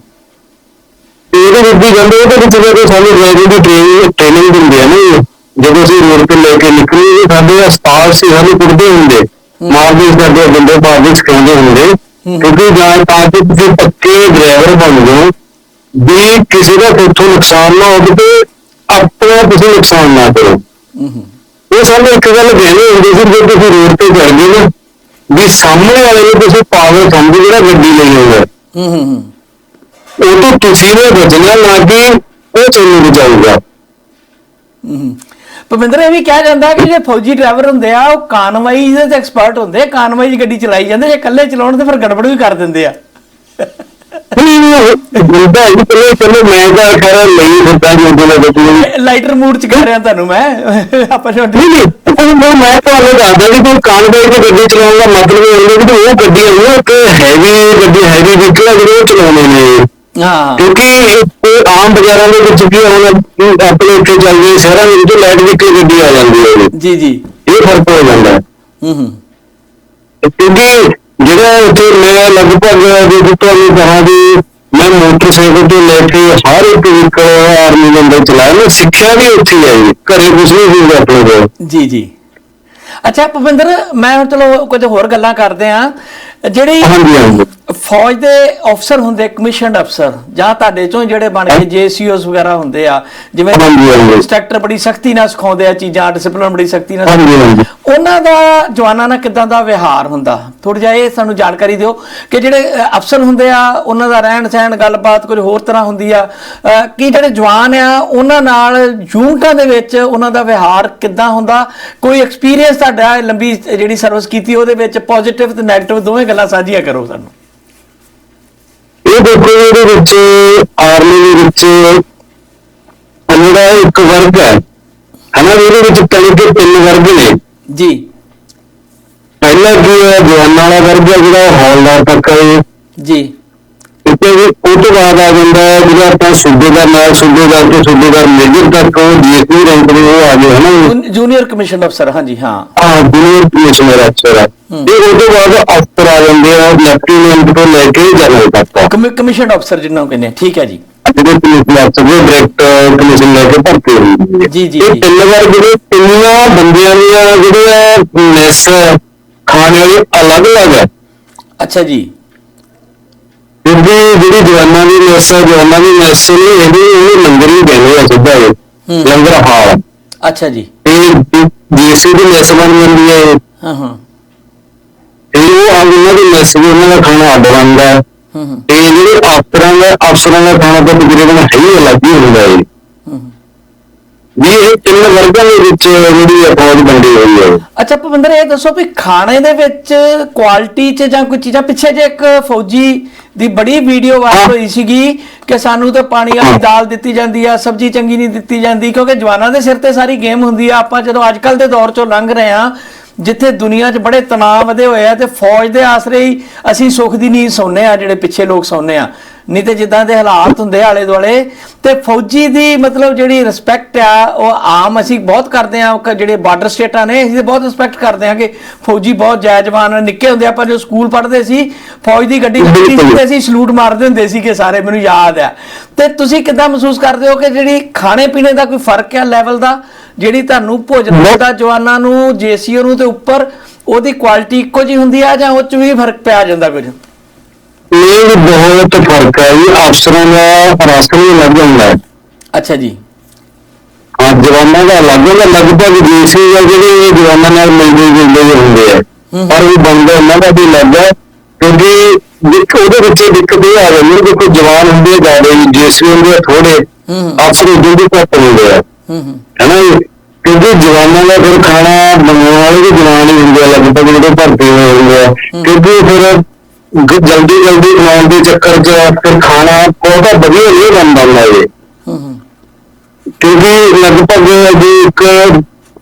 ਇਹਦੇ ਵਿੱਚ ਵੀ ਗੱਲ ਉਹਦੇ ਵਿੱਚ ਜਦੋਂ ਸਾਨੂੰ ਡਰਾਈਵਿੰਗ ਦੀ ਟ੍ਰੇਨਿੰਗ ਟ੍ਰੇਨਿੰਗ ਦਿੰਦੇ ਆ ਨਾ ਜਦੋਂ ਅਸੀਂ ਰੋਡ ਤੇ ਲੈ ਕੇ ਨਿਕਲੀਏ ਸਾਡੇ ਹਸਪਤਾਲ ਸੀ ਸਾਨੂੰ ਕੁੱਟਦੇ ਹੁੰਦੇ। ਮਾਰਦੇ ਸਾਡੇ ਬੰਦੇ ਪਾਰਦੇ ਸਿਖਾਉਂਦੇ ਹੁੰਦੇ। ਕਿਉਂਕਿ ਜਾਂ ਤਾਂ ਕਿ ਤੁਸੀਂ ਪੱਕੇ ਡਰਾਈਵਰ ਬਣ ਜਾਓ ਵੀ ਕਿਸੇ ਦਾ ਉੱਥੋਂ ਨੁਕਸਾਨ ਨਾ ਹੋਵੇ ਤੇ ਆਪਣਾ ਤੁਸੀਂ ਨੁਕਸਾਨ ਨਾ ਕਰੋ। ਇਹ ਸਾਨੂੰ ਇੱਕ ਗੱਲ ਕਹਿਣੀ ਹੁੰਦੀ ਸੀ ਜੇ ਤੁਸੀਂ ਰੋਡ ਤੇ ਚੜ ਗਏ ਨਾ ਵੀ ਸਾਹਮਣੇ ਵਾਲੇ ਨੂੰ ਤੁਸੀਂ ਪਾਗਲ ਸਮਝੋ ਜਿਹੜਾ ਗੱਡੀ ਲਈ ਆਉਂਦਾ। ਹੂੰ ਹੂੰ। ਤੋਂ ਤੁਸੀਂ ਨੇ ਬਚਣਾ ਨਾ ਕਿ ਉਹ ਤੁਹਾਨੂੰ ਬਚਾਊਗਾ ਭਵਿੰਦਰ ਇਹ ਵੀ ਕਿਹਾ ਜਾਂਦਾ ਕਿ ਜੇ ਫੌਜੀ ਡਰਾਈਵਰ ਹੁੰਦੇ ਆ ਉਹ ਕਾਨਵਾਈ ਦੇ ਐਕਸਪਰਟ ਹੁੰਦੇ ਆ ਕਾਨਵਾਈ 'ਚ ਗੱਡੀ ਚਲਾਈ ਜਾਂਦੇ ਜੇ ਇਕੱਲੇ ਚਲਾਉਣ ਤੇ ਫਿਰ ਗੜਬੜ ਵੀ ਕਰ ਦਿੰਦੇ ਆ। ਗੁੰਡਾ ਇਹ ਚਲੋ ਚਲੋ ਮੈਂ ਤਾਂ ਖੈਰ ਨਹੀਂ ਹੁੰਦਾ ਜੋ ਬੋਲੇ ਬਚੂ ਲਾਈਟਰ ਮੂਡ 'ਚ ਕਹਿ ਰਿਹਾ ਤੁਹਾਨੂੰ ਮੈਂ। ਆਪਾਂ ਛੋਟੀ ਨਹੀਂ ਨਹੀਂ ਮੈਂ ਤੁਹਾਨੂੰ ਦੱਸਦਾ ਕਿ ਕੋਈ ਕਾਨਵੇਈ ਦੀ ਗੱਡੀ ਚਲਾਉਣ ਦਾ ਮਤਲਬ ਇਹ ਹੈ ਕਿ ਉਹ ਗੱਡੀ ਹੈ ਨਾ ਇੱਕ ਹੈਵੀ ਗੱਡੀ ਹੈਵੀ ਵਹੀਕਲ ਜਿਹੜੇ ਚਲਾਉਂਦੇ ਨੇ। ਹਾਂ। ਕਿਉਂਕਿ ਇਹ ਆਮ ਬਾਜ਼ਾਰਾਂ ਦੇ ਵਿੱਚ ਕੀ ਹੁਣ ਆਪਣੇ ਇੱਥੇ ਚੱਲਦੇ ਸ਼ਹਿਰਾਂ ਦੇ ਵਿੱਚ ਲਾਈਟ ਵਹੀਕਲ ਗੱਡੀ ਆ ਜਾਂਦੀ ਹੈ ਜੀ ਜੀ। ਇਹ ਫ਼ਰਕ ਹੋ ਜਾਂਦਾ ਹੈ। ਹੂੰ ਹੂੰ। ਕਿਉਂਕਿ ਜਿਹੜਾ ਉੱਥੇ ਮੈਂ ਲਗਭਗ ਜੇ ਤੁਹਾਨੂੰ ਕਹਾਂ ਵੀ ਮੈਂ ਮੋਟਰਸਾਈਕਲ ਤੋਂ ਲੈ ਕੇ ਹਰ ਇੱਕ ਵਹੀਕਲ ਆਰਮੀ ਦੇ ਅੰਦਰ ਚਲਾਇਆ ਮੈਂ ਸਿੱਖਿਆ ਵੀ ਉੱਥੇ ਹੀ ਆਈ ਘਰੇ ਕੁਝ ਨਹੀਂ ਹੁੰਦਾ ਆਪਣੇ ਕੋਲ। ਜੀ ਜੀ। ਅੱਛਾ ਭੁਪਿੰਦਰ ਮੈਂ ਹੁਣ ਚਲੋ ਕੁਝ ਹੋਰ ਗੱਲਾਂ ਕਰਦੇ ਆ ਜਿਹੜੀ ਫੌਜ ਦੇ ਅਫਸਰ ਹੁੰਦੇ ਕਮਿਸ਼ਨਡ ਅਫਸਰ ਜਾਂ ਤੁਹਾਡੇ ਚੋਂ ਜਿਹੜੇ ਬਣ ਕੇ ਜੇਸੀਓਸ ਵਗੈਰਾ ਹੁੰਦੇ ਆ ਜਿਵੇਂ। ਇੰਸਟ੍ਰਕਟਰ ਬੜੀ ਸਖਤੀ ਨਾਲ ਸਿਖਾਉਂਦੇ ਆ ਚੀਜ਼ਾਂ ਡਿਸਪਲਿਨ ਬੜੀ ਸਖਤੀ ਨਾਲ ਉਹਨਾਂ ਦਾ ਜਵਾਨਾਂ ਨਾਲ ਕਿਦਾਂ ਦਾ ਵਿਹਾਰ ਹੁੰਦਾ? ਥੋੜਾ ਜਿਹਾ ਇਹ ਸਾਨੂੰ ਜਾਣਕਾਰੀ ਦਿਓ ਕਿ ਜਿਹੜੇ ਅਫਸਰ ਹੁੰਦੇ ਆ ਉਹਨਾਂ ਦਾ ਰਹਿਣ ਸਹਿਣ ਗੱਲਬਾਤ ਕੁਝ ਹੋਰ ਤਰ੍ਹਾਂ ਹੁੰਦੀ ਆ। ਕੀ ਜਿਹੜੇ ਜਵਾਨ ਆ ਉਹਨਾਂ ਨਾਲ ਯੂਨਿਟਾਂ ਦੇ ਵਿੱਚ ਉਹਨਾਂ ਦਾ ਵਿਹਾਰ ਕਿੱਦਾਂ ਹੁੰਦਾ? ਕੋਈ ਐਕਸਪੀਰੀਅੰਸ ਤੁਹਾਡਾ ਲੰਬੀ ਜਿਹੜੀ ਸਰਵਿਸ ਕੀਤੀ ਉਹਦੇ ਵਿੱਚ ਪੋਜ਼ਿਟਿਵ ਤੇ 네ਗੇਟਿਵ ਦੋਵੇਂ ਗੱਲਾਂ ਸਾਂਝੀਆਂ ਕਰੋ ਸਾਨੂੰ। ਇਹ ਦੇਖੋ ਇਹਦੇ ਵਿੱਚ ਆਰਮੀ ਦੇ ਵਿੱਚ ਜਿਹੜਾ ਇੱਕ ਵਰਗ ਹੈ। ਹਨਾ ਇਹਦੇ ਵਿੱਚ ਦੇ ਤਿੰਨ ਵਰਗ ਨੇ। ਜੀ। ਪਹਿਲਾ ਕੀ ਹੈ ਜਵਾਨਾਂ ਵਾਲਾ ਵਰਗ ਹੈ ਜਿਹੜਾ ਹੌਲਦਾਰ ਤੱਕ ਹੈ ਜੀ। ਉਹ ਤੋਂ ਬਾਅਦ ਆ ਜਾਂਦਾ ਹੈ ਜਿਹੜਾ ਆਪਾਂ ਸੂਬੇਦਾਰ ਨਾਲ ਸੂਬੇਦਾਰ ਤੋਂ ਸੂਬੇਦਾਰ ਮੇਜਰ ਤੱਕ ਉਹ ਡੀਐਸਪੀ ਰੈਂਕ ਦੇ ਉਹ ਆ ਗਏ ਹਨਾ? ਜੂਨ- ਜੂਨੀਅਰ ਕਮਿਸ਼ਨ ਅਫਸਰ ਹਾਂਜੀ ਹਾਂ। ਹਾਂ ਜੂਨੀਅਰ ਕਮਿਸ਼ਨਰ ਅਫਸਰ ਹੈ ਹੂੰ। ਤੇ ਉਹ ਤੋਂ ਬਾਅਦ ਅਫਸਰ ਆ ਜਾਂਦੇ ਆ ਲੈਫਟੀਨੈਂਟ ਤੋਂ ਲੈ ਕੇ ਜਨਰਲ ਤੱਕ। ਕਮਿਸ਼ਨ ਅਫਸਰ ਜਿਹਨਾਂ ਨੂੰ ਕਹਿੰਦੇ ਆ ਠੀਕ ਹੈ ਜੀ। ਜਿਹੜੇ ਪੁਲਿਸ ਦੇ ਅਫਸਰ ਦੇ ਡਾਇਰੈਕਟ ਕਮਿਸ਼ਨ ਲੈ ਕੇ ਭਰਤੀ ਹੁੰਦੀ ਹੈ ਜੀ, ਜੀ, ਇਹ। ਤਿੰਨ ਵਾਰ ਜਿਹੜੇ ਤਿੰਨਾਂ ਬੰਦਿਆਂ ਦੀਆਂ ਜਿਹੜੇ ਮੈਸ ਖਾਣੇ ਵਾਲੀ ਅਲੱਗ-ਅਲੱਗ ਹੈ। ਅੱਛਾ ਜੀ। ਕਿਉਂਕਿ ਜਿਹੜੀ ਜਵਾਨਾਂ ਦੀ ਮੈਸ ਹੈ ਜਵਾਨਾਂ ਦੀ ਮੈਸ ਨਹੀਂ ਇਹਦੀ ਇਹ ਲੰਗਰ ਹੀ ਕਹਿੰਦੇ ਆ ਸਿੱਧਾ ਇਹ ਹੂੰ। ਲੰਗਰ ਹਾਲ। ਅੱਛਾ ਜੀ। ਇਹ ਜੀਸੀ ਦੀ ਮੈਸ ਬਣ ਜਾਂਦੀ ਹੈ। ਇਹ। ਹਾਂ ਹਾਂ। ਤੇ ਉਹ ਆ ਉਹਨਾਂ ਦੀ ਮੈਸ ਵੀ ਉਹਨਾਂ ਦਾ ਖਾਣਾ ਅੱਡ ਬਣਦਾ ਹੈ। ਤੇ ਜਿਹੜੇ ਅਫਸਰਾਂ ਦਾ ਅਫਸਰਾਂ ਦਾ ਖਾਣਾ ਤਾਂ ਤਕਰੀਬਨ ਹੈ ਹੀ ਅਲੱਗ ਹੀ ਹੁੰਦਾ ਹੈ ਵੀ ਇਹ ਤਿੰਨ ਵਰਗਾਂ ਦੇ ਵਿੱਚ ਜਿਹੜੀ ਫੌਜ ਵੰਡੀ ਹੋਈ ਹੈ। ਅੱਛਾ ਭਵਿੰਦਰ ਇਹ ਦੱਸੋ ਵੀ ਖਾਣੇ ਦੇ ਵਿੱਚ ਕੁਆਲਿਟੀ 'ਚ ਜਾਂ ਕੋਈ ਚੀਜ਼ਾਂ ਪਿੱਛੇ ਜੇ ਇੱਕ ਫੌਜੀ ਦੀ ਬੜੀ ਵੀਡੀਓ ਵਾਇਰਲ ਹੋਈ ਸੀਗੀ ਕਿ ਸਾਨੂੰ ਤਾਂ ਪਾਣੀ ਵਾਲੀ ਦਾਲ ਦਿੱਤੀ ਜਾਂਦੀ ਆ ਸਬਜ਼ੀ ਚੰਗੀ ਨਹੀਂ ਦਿੱਤੀ ਜਾਂਦੀ ਕਿਉਂਕਿ ਜਵਾਨਾਂ ਦੇ ਸਿਰ ਤੇ ਸਾਰੀ ਗੇਮ ਹੁੰਦੀ ਆ। ਆਪਾਂ ਜਦੋਂ ਅੱਜ ਕੱਲ ਦੇ ਦੌਰ 'ਚੋਂ ਲੰਘ ਰਹੇ ਆ ਜਿੱਥੇ ਦੁਨੀਆ 'ਚ ਬੜੇ ਤਣਾਅ ਵਧੇ ਹੋਏ ਆ ਤੇ ਫੌਜ ਦੇ ਆਸਰੇ ਹੀ ਅਸੀਂ ਸੁੱਖ ਦੀ ਨੀਂਦ ਸੌਂਦੇ ਆ ਜਿਹੜੇ ਪਿੱਛੇ ਲੋਕ ਸੌਂਦੇ ਆ। ਨਹੀਂ ਤੇ ਜਿੱਦਾਂ ਦੇ ਹਾਲਾਤ ਹੁੰਦੇ ਆਲੇ ਦੁਆਲੇ ਤੇ ਫੌਜੀ ਦੀ ਮਤਲਬ ਜਿਹੜੀ ਰਿਸਪੈਕਟ ਆ ਉਹ ਆਮ ਅਸੀਂ ਬਹੁਤ ਕਰਦੇ ਆ ਜਿਹੜੇ ਬਾਰਡਰ ਸਟੇਟਾਂ ਨੇ ਅਸੀਂ ਬਹੁਤ ਰਿਸਪੈਕਟ ਕਰਦੇ ਆ ਕਿ ਫੌਜੀ ਬਹੁਤ ਜੈ ਜਵਾਨ ਆ। ਨਿੱਕੇ ਹੁੰਦੇ ਆਪਾਂ ਜੋ ਸਕੂਲ ਪੜ੍ਹਦੇ ਸੀ ਫੌਜ ਦੀ ਗੱਡੀ ਚੱਲਦੀ ਸੀ ਤੇ ਅਸੀਂ ਸਲੂਟ ਮਾਰਦੇ ਹੁੰਦੇ ਸੀ ਕਿ ਸਾਰੇ ਮੈਨੂੰ ਯਾਦ ਆ। ਤੇ ਤੁਸੀਂ ਕਿੱਦਾਂ ਮਹਿਸੂਸ ਕਰਦੇ ਹੋ ਕਿ ਜਿਹੜੀ ਖਾਣੇ ਪੀਣੇ ਦਾ ਕੋਈ ਫ਼ਰਕ ਆ ਲੈਵਲ ਦਾ? ਜਿਹੜੀ ਤੁਹਾਨੂੰ ਭੋਜਨ ਮਿਲਦਾ ਜਵਾਨਾਂ ਨੂੰ ਜੇਸੀਓ ਨੂੰ ਤੇ ਉੱਪਰ ਉਹਦੀ ਕੁਆਲਿਟੀ ਇੱਕੋ ਜੀ ਹੁੰਦੀ ਆ ਜਾਂ ਉਹ ਚ ਵੀ ਫ਼ਰਕ ਪਿਆ ਜਾਂਦਾ ਕੁਝ? ਇਹ ਬਹੁਤ ਫ਼ਰਕ ਹੈ ਜੀ ਅਫਸਰਾਂ ਦਾ ਰਾਸ਼ਨ ਵੀ ਲੱਗ ਜਾਂਦਾ ਹੈ। ਅੱਛਾ ਜੀ। ਹਾਂ ਜਵਾਨਾਂ ਦਾ ਅਲੱਗ ਹੁੰਦਾ ਲਗਭਗ ਜੀਸੀ ਦਾ ਜਿਹੜੇ ਜਵਾਨਾਂ ਨਾਲ ਮਿਲਦੇ ਜੁਲਦੇ ਹੁੰਦੇ ਆ। ਪਰ ਉਹ ਬੰਦੇ ਉਹਨਾਂ ਦਾ ਵੀ ਅਲੱਗ ਹੈ ਕਿਉਂਕਿ ਦੇਖ ਉਹਦੇ ਵਿੱਚ ਦਿੱਕਤ ਇਹ ਆ ਜਾਂਦੀ ਹੈ ਕਿ ਕੋਈ ਜਵਾਨ ਹੁੰਦੇ ਆ ਜ਼ਿਆਦਾ ਜੀਸੀ ਹੁੰਦੇ ਥੋੜੇ ਅਫਸਰ ਵੀ ਘੱਟ ਹੁੰਦੇ ਆ। ਹੂੰ ਹੂੰ। ਹੈਨਾ ਕਿਉਂਕਿ ਜਵਾਨਾਂ ਦਾ ਫਿਰ ਖਾਣਾ ਬਣਾਉਣ ਵਾਲੇ ਵੀ ਜਵਾਨ ਹੀ ਹੁੰਦੇ ਆ ਲਗਭਗ ਜਿਹੜੇ ਭਰਤੀ ਹੋਏ ਹੁੰਦੇ ਆ। ਕਿਉਂਕਿ ਫਿਰ ਜਲਦੀ ਜਲਦੀ ਬਣਾਉਣ ਦੇ ਚੱਕਰ 'ਚ ਫਿਰ ਖਾਣਾ ਬਹੁਤਾ ਵਧੀਆ ਨਹੀਂ ਬਣਦਾ ਹੁੰਦਾ ਇਹ ਕਿਉਂਕਿ ਲਗਭਗ ਜੇ ਇੱਕ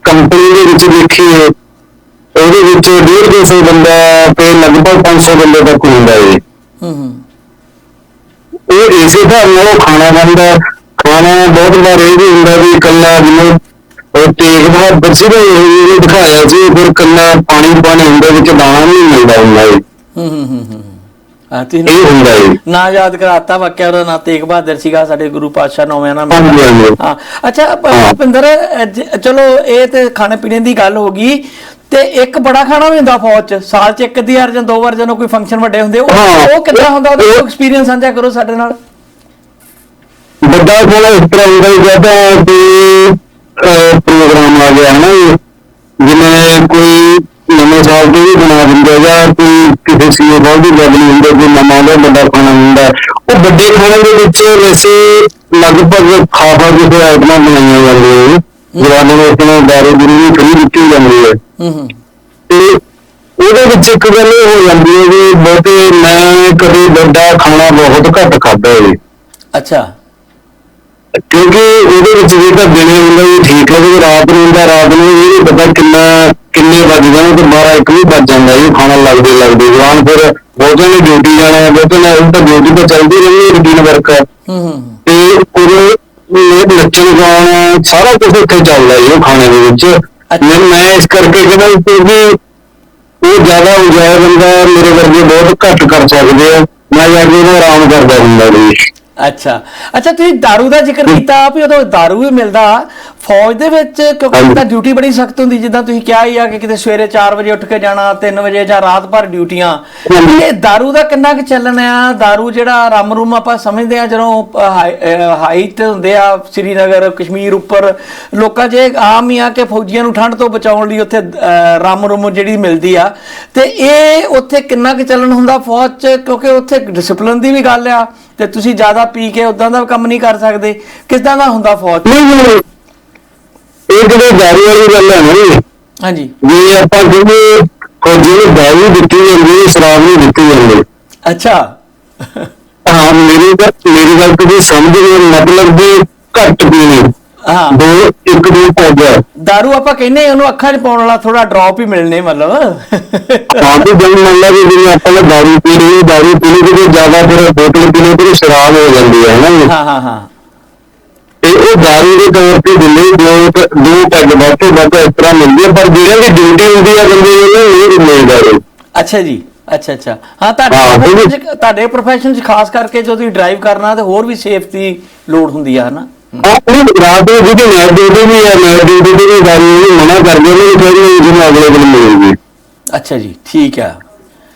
ਕੰਪਨੀ ਦੇ ਵਿੱਚ ਦੇਖੀਏ ਉਹਦੇ ਵਿੱਚ 150 ਬੰਦਾ ਤੇ ਲਗਭਗ 500 ਬੰਦੇ ਤੱਕ ਹੁੰਦਾ ਹੈ ਹੂੰ ਹੂੰ। ਉਹ ਇਸੇ ਨਾਲ ਉਹ ਖਾਣਾ ਬਣਦਾ। ਖਾਣਾ ਬਹੁਤ ਵਾਰ ਇਹ ਵੀ ਹੁੰਦਾ ਵੀ ਇਕੱਲਾ ਜਿਵੇਂ ਉਹ ਤੇਗ ਬਹਾਦਰ ਸੀ ਇਹ ਦਿਖਾਇਆ ਸੀ ਫਿਰ ਇਕੱਲਾ ਪਾਣੀ ਪਾਣੀ ਹੁੰਦਾ ਵਿੱਚ ਦਾਣਾ ਨਹੀਂ ਮਿਲਦਾ ਹੁੰਦਾ ਹੂੰ ਹੂੰ ਹੂੰ ਹੂੰ ਹੈ। ਨਾ ਯਾਦ ਕਰਾਤਾ ਵਾਕਿਆ ਉਹਦਾ ਨਾਂ ਤੇਗ ਬਹਾਦਰ ਸੀਗਾ ਸਾਡੇ ਗੁਰੂ ਪਾਤਸ਼ਾਹ ਨੌਵੇਂ ਨਾਮ। ਹਾਂ ਅੱਛਾ। ਭੁਪਿੰਦਰ ਚਲੋ ਇਹ ਤੇ ਖਾਣੇ ਪੀਣੇ ਦੀ ਗੱਲ ਹੋ ਗਈ ਤੇ ਇੱਕ ਬੜਾ ਖਾਣਾ ਵੀ ਹੁੰਦਾ ਫੌਜ ਚ ਸਾਲ ਚ ਇੱਕ ਅੱਧੀ ਵਾਰ ਜਾਂ ਦੋ ਵਾਰ ਜਦੋਂ ਕੋਈ ਫੰਕਸ਼ਨ ਵੱਡੇ ਹੁੰਦੇ ਉਹ ਕਿੱਦਾਂ ਹੁੰਦਾ? ਉਹਦਾ ਉਹ- ਐਕਸਪੀਰੀਅੰਸ ਸਾਂਝਾ ਕਰੋ ਸਾਡੇ ਨਾਲ। ਵੱਡਾ ਕੋਲ ਇਸ ਤਰ੍ਹਾਂ ਹੁੰਦਾ ਹੀ ਜਦੋਂ ਅਹ, ਪ੍ਰੋਗਰਾਮ ਆ ਗਿਆ ਨਾ ਜਿਵੇਂ ਕੋਈ ਨਵੇਂ ਸਾਲ ਤੇ ਵੀ ਬਣਾ ਦਿੰਦੇ ਜਾਂ ਕੋਈ ਕਿਸੇ ਸੀਏ ਸਾਹਿਬ ਦੀ ਨਹੀਂ ਹੁੰਦੀ ਕੋਈ ਨਵਾਂ ਦਾ ਵੱਡਾ ਖਾਣਾ ਹੁੰਦਾ। ਉਹ ਵੱਡੇ ਖਾਣੇ ਦੇ ਵਿੱਚ ਵੈਸੇ ਲਗਭਗ ਖਾਫਾ ਜਿਹੇ ਆਈਟਮਾਂ ਬਣਾਈਆਂ ਜਾਂਦੀਆਂ ਨੇ। ਜਵਾਨਾਂ ਨੂੰ ਆਪਣੇ ਦਾਰੂ ਦੂਰੂ ਵੀ ਫਰੀ ਦਿੱਤੀ ਜਾਂਦੀ ਹੈ। ਤੇ ਉਹਦੇ ਵਿੱਚ ਇੱਕ ਗੱਲ ਇਹ ਹੋ ਜਾਂਦੀ ਹੈ ਵੀ ਬਹੁਤੇ ਮੈਂ ਕਦੇ ਵੱਡਾ ਖਾਣਾ ਬਹੁਤ ਘੱਟ ਖਾਧਾ ਹੈ ਅੱਛਾ। ਕਿਉਂਕਿ ਉਹਦੇ ਵਿੱਚ ਜੇ ਤਾਂ ਦਿਨੇ ਹੁੰਦਾ ਵੀ ਠੀਕ ਹੈ ਜੇ ਰਾਤ ਨੂੰ ਹੁੰਦਾ ਰਾਤ ਨੂੰ ਇਹ ਨਹੀਂ ਪਤਾ ਕਿੰਨਾ ਕਿੰਨੇ ਵੱਜ ਜਾਣ ਤੇ 12 ਇੱਕ ਵੀ ਵੱਜ ਜਾਂਦਾ ਇਹ ਖਾਣਾ ਲੱਗਦੇ ਲੱਗਦੇ। ਜਵਾਨ ਫਿਰ ਬਹੁਤਿਆਂ ਨੇ ਡਿਊਟੀ ਜਾਣਾ ਹੈ ਬਹੁਤਿਆਂ ਨੇ ਉਹ ਤਾਂ ਡਿਊਟੀ ਤਾਂ ਚੱਲਦੀ ਰਹਿੰਦੀ ਰੂਟੀਨ ਵਰਕ ਹੂੰ ਹੂੰ ਤੇ ਉਹ ਨੱਚਣ ਗਾਉਣ ਸਾਰਾ ਕੁਝ ਉੱਥੇ ਚੱਲਦਾ ਜੀ ਉਹ ਖਾਣੇ ਦੇ ਵਿੱਚ। ਮੈਂ ਮੈਂ ਇਸ ਕਰਕੇ ਕਹਿੰਦਾ ਵੀ ਕਿਉਂਕਿ ਉਹ ਜ਼ਿਆਦਾ ਹੋ ਜਾਏ ਬੰਦਾ ਮੇਰੇ ਵਰਗੇ ਬਹੁਤ ਘੱਟ ਕਰ ਸਕਦੇ ਆ। ਮੈਂ ਜਾ ਕੇ ਉਹਨੂੰ ਆਰਾਮ ਕਰਦਾ ਹੁੰਦਾ ਜੀ। ਅੱਛਾ ਅੱਛਾ ਤੁਸੀਂ दारू ਦਾ ਜ਼ਿਕਰ ਕੀਤਾ ਵੀ ਉਦੋਂ दारू ਵੀ ਮਿਲਦਾ ਫੌਜ ਦੇ ਵਿੱਚ ਕਿਉਂਕਿ ਹਾਂਜੀ। ਤਾਂ ਡਿਊਟੀ ਬੜੀ ਸਖਤ ਹੁੰਦੀ ਜਿੱਦਾਂ ਤੁਸੀਂ ਕਿਹਾ ਹੀ ਆ ਕਿ ਕਿਤੇ ਸਵੇਰੇ 4 ਵਜੇ ਉੱਠ ਕੇ ਜਾਣਾ 3 ਵਜੇ ਜਾਂ ਰਾਤ ਭਰ ਡਿਊਟੀਆਂ ਹਾਂਜੀ। ਇਹ दारू ਦਾ ਕਿੰਨਾ ਕੁ ਚੱਲਣ ਆ दारू ਜਿਹੜਾ ਰਮ ਰੂਮ ਆਪਾਂ ਸਮਝਦੇ ਆ ਜਦੋਂ ਹਾਈਟ ਹੁੰਦੇ ਆ ਸ੍ਰੀਨਗਰ ਕਸ਼ਮੀਰ ਉੱਪਰ ਲੋਕਾਂ 'ਚ ਇਹ ਆਮ ਹੀ ਆ ਕਿ ਫੌਜੀਆਂ ਨੂੰ ਠੰਡ ਤੋਂ ਬਚਾਉਣ ਲਈ ਉੱਥੇ ਅਹ, ਰਮ ਰੂਮ ਜਿਹੜੀ ਮਿਲਦੀ ਆ ਤੇ ਇਹ ਉੱਥੇ ਕਿੰਨਾ ਕੁ ਚੱਲਣ ਹੁੰਦਾ ਫੌਜ 'ਚ ਕਿਉਂਕਿ ਉੱਥੇ ਡਿਸਪਲਿਨ ਦੀ ਵੀ ਗੱਲ ਆ ਤੇ ਤੁਸੀਂ ਜ਼ਿਆਦਾ ਪੀ ਕੇ ਉਦਾਂ ਦਾ ਕੰਮ ਨਹੀਂ ਕਰ ਸਕਦੇ ਕਿਦਾਂ ਦਾ ਹੁੰਦਾ ਫੌਜ? ਨਹੀਂ ਨਹੀਂ ਇਹ ਜਿਹੜੇ ਦਾਰੂ ਵਾਲੀ ਗੱਲ ਹੈ ਨਾ ਹਾਂਜੀ। ਜੇ ਆਪਾਂ ਕਹਿੰਦੇ ਫੌਜੀ ਨੂੰ ਦਾਰੂ ਦਿੱਤੀ ਜਾਂਦੀ ਹੈ ਸ਼ਰਾਬ ਨਹੀਂ ਦਿੱਤੀ ਜਾਂਦੀ। ਅੱਛਾ। ਹਾਂ ਮੇਰੀ ਗੱਲ ਮੇਰੀ ਗੱਲ ਤੁਸੀਂ ਸਮਝ ਗਏ ਮਤਲਬ ਵੀ ਘੱਟ ਪੀਣੀ। ਹਾਂ। ਦੋ ਇੱਕ ਦੋ ਆਪਾਂ ਕਹਿੰਨੇ ਉਹਨੂੰ ਅੱਖਾਂ 'ਚ ਪਾਉਣ ਵਾਲਾ ਥੋੜਾ ਡ੍ਰੌਪ ਹੀ ਮਿਲਨੇ ਮਤਲਬ। ਹਾਂ ਤੇ ਜਦ ਮੰਨ ਲਾ ਕਿ ਜਿਵੇਂ ਆਪਾਂ ਨੇ ਦਾਰੂ ਪੀ ਲਈ ਦਾਰੂ ਪੀ ਲਈ ਤੇ ਜ਼ਿਆਦਾ ਫਿਰ ਬੋਤਲ ਪੀ ਲਈ ਤੇ ਸ਼ਰਾਬ ਹੋ ਜਾਂਦੀ ਹੈ ਨਾ ਹਾਂ ਹਾਂ ਹਾਂ। ਤੇ ਉਹ ਦਾਰੂ ਦੇ ਤੌਰ ਤੇ ਦਿੰਦੇ ਦੋ ਪ- ਦੋ ਪੈਗ ਵੱਧ ਤੋਂ ਵੱਧ ਇਸ ਤਰ੍ਹਾਂ ਮਿਲਦੀ ਹੈ ਪਰ ਜਿਹੜਾ ਦੀ ਡਿਊਟੀ ਹੁੰਦੀ ਹੈ ਬੰਦੇ ਨੂੰ ਉਹ ਨਹੀਂ ਮਿਲਦਾ ਇਹ। ਅੱਛਾ ਜੀ ਅੱਛਾ ਅੱਛਾ। ਹਾਂ ਤੁਹਾਡੇ ਪ੍ਰੋਫੈਸ਼ਨ 'ਚ ਖਾਸ ਕਰਕੇ ਜਦੋਂ ਤੁਸੀਂ ਡਰਾਈਵ ਕਰਨਾ ਤੇ ਹੋਰ ਵੀ ਸੇਫਟੀ ਲੋੜ ਹੁੰਦੀ ਆ ਹਨਾ? ਰਾਤ ਨੂੰ ਜਿਹਦੀ ਨਾਈਟ ਡਿਊਟੀ ਵੀ ਹੈ ਨਾਈਟ ਡਿਊਟੀ ਤੇ ਵੀ ਦਾਰੂ ਨੂੰ ਮਨਾ ਕਰਦੇ ਨੇ ਕਿ ਫਿਰ ਜਿਹਨੂੰ ਅਗਲੇ ਦਿਨ ਮਿਲੂਗੀ। ਅੱਛਾ ਜੀ ਠੀਕ ਆ।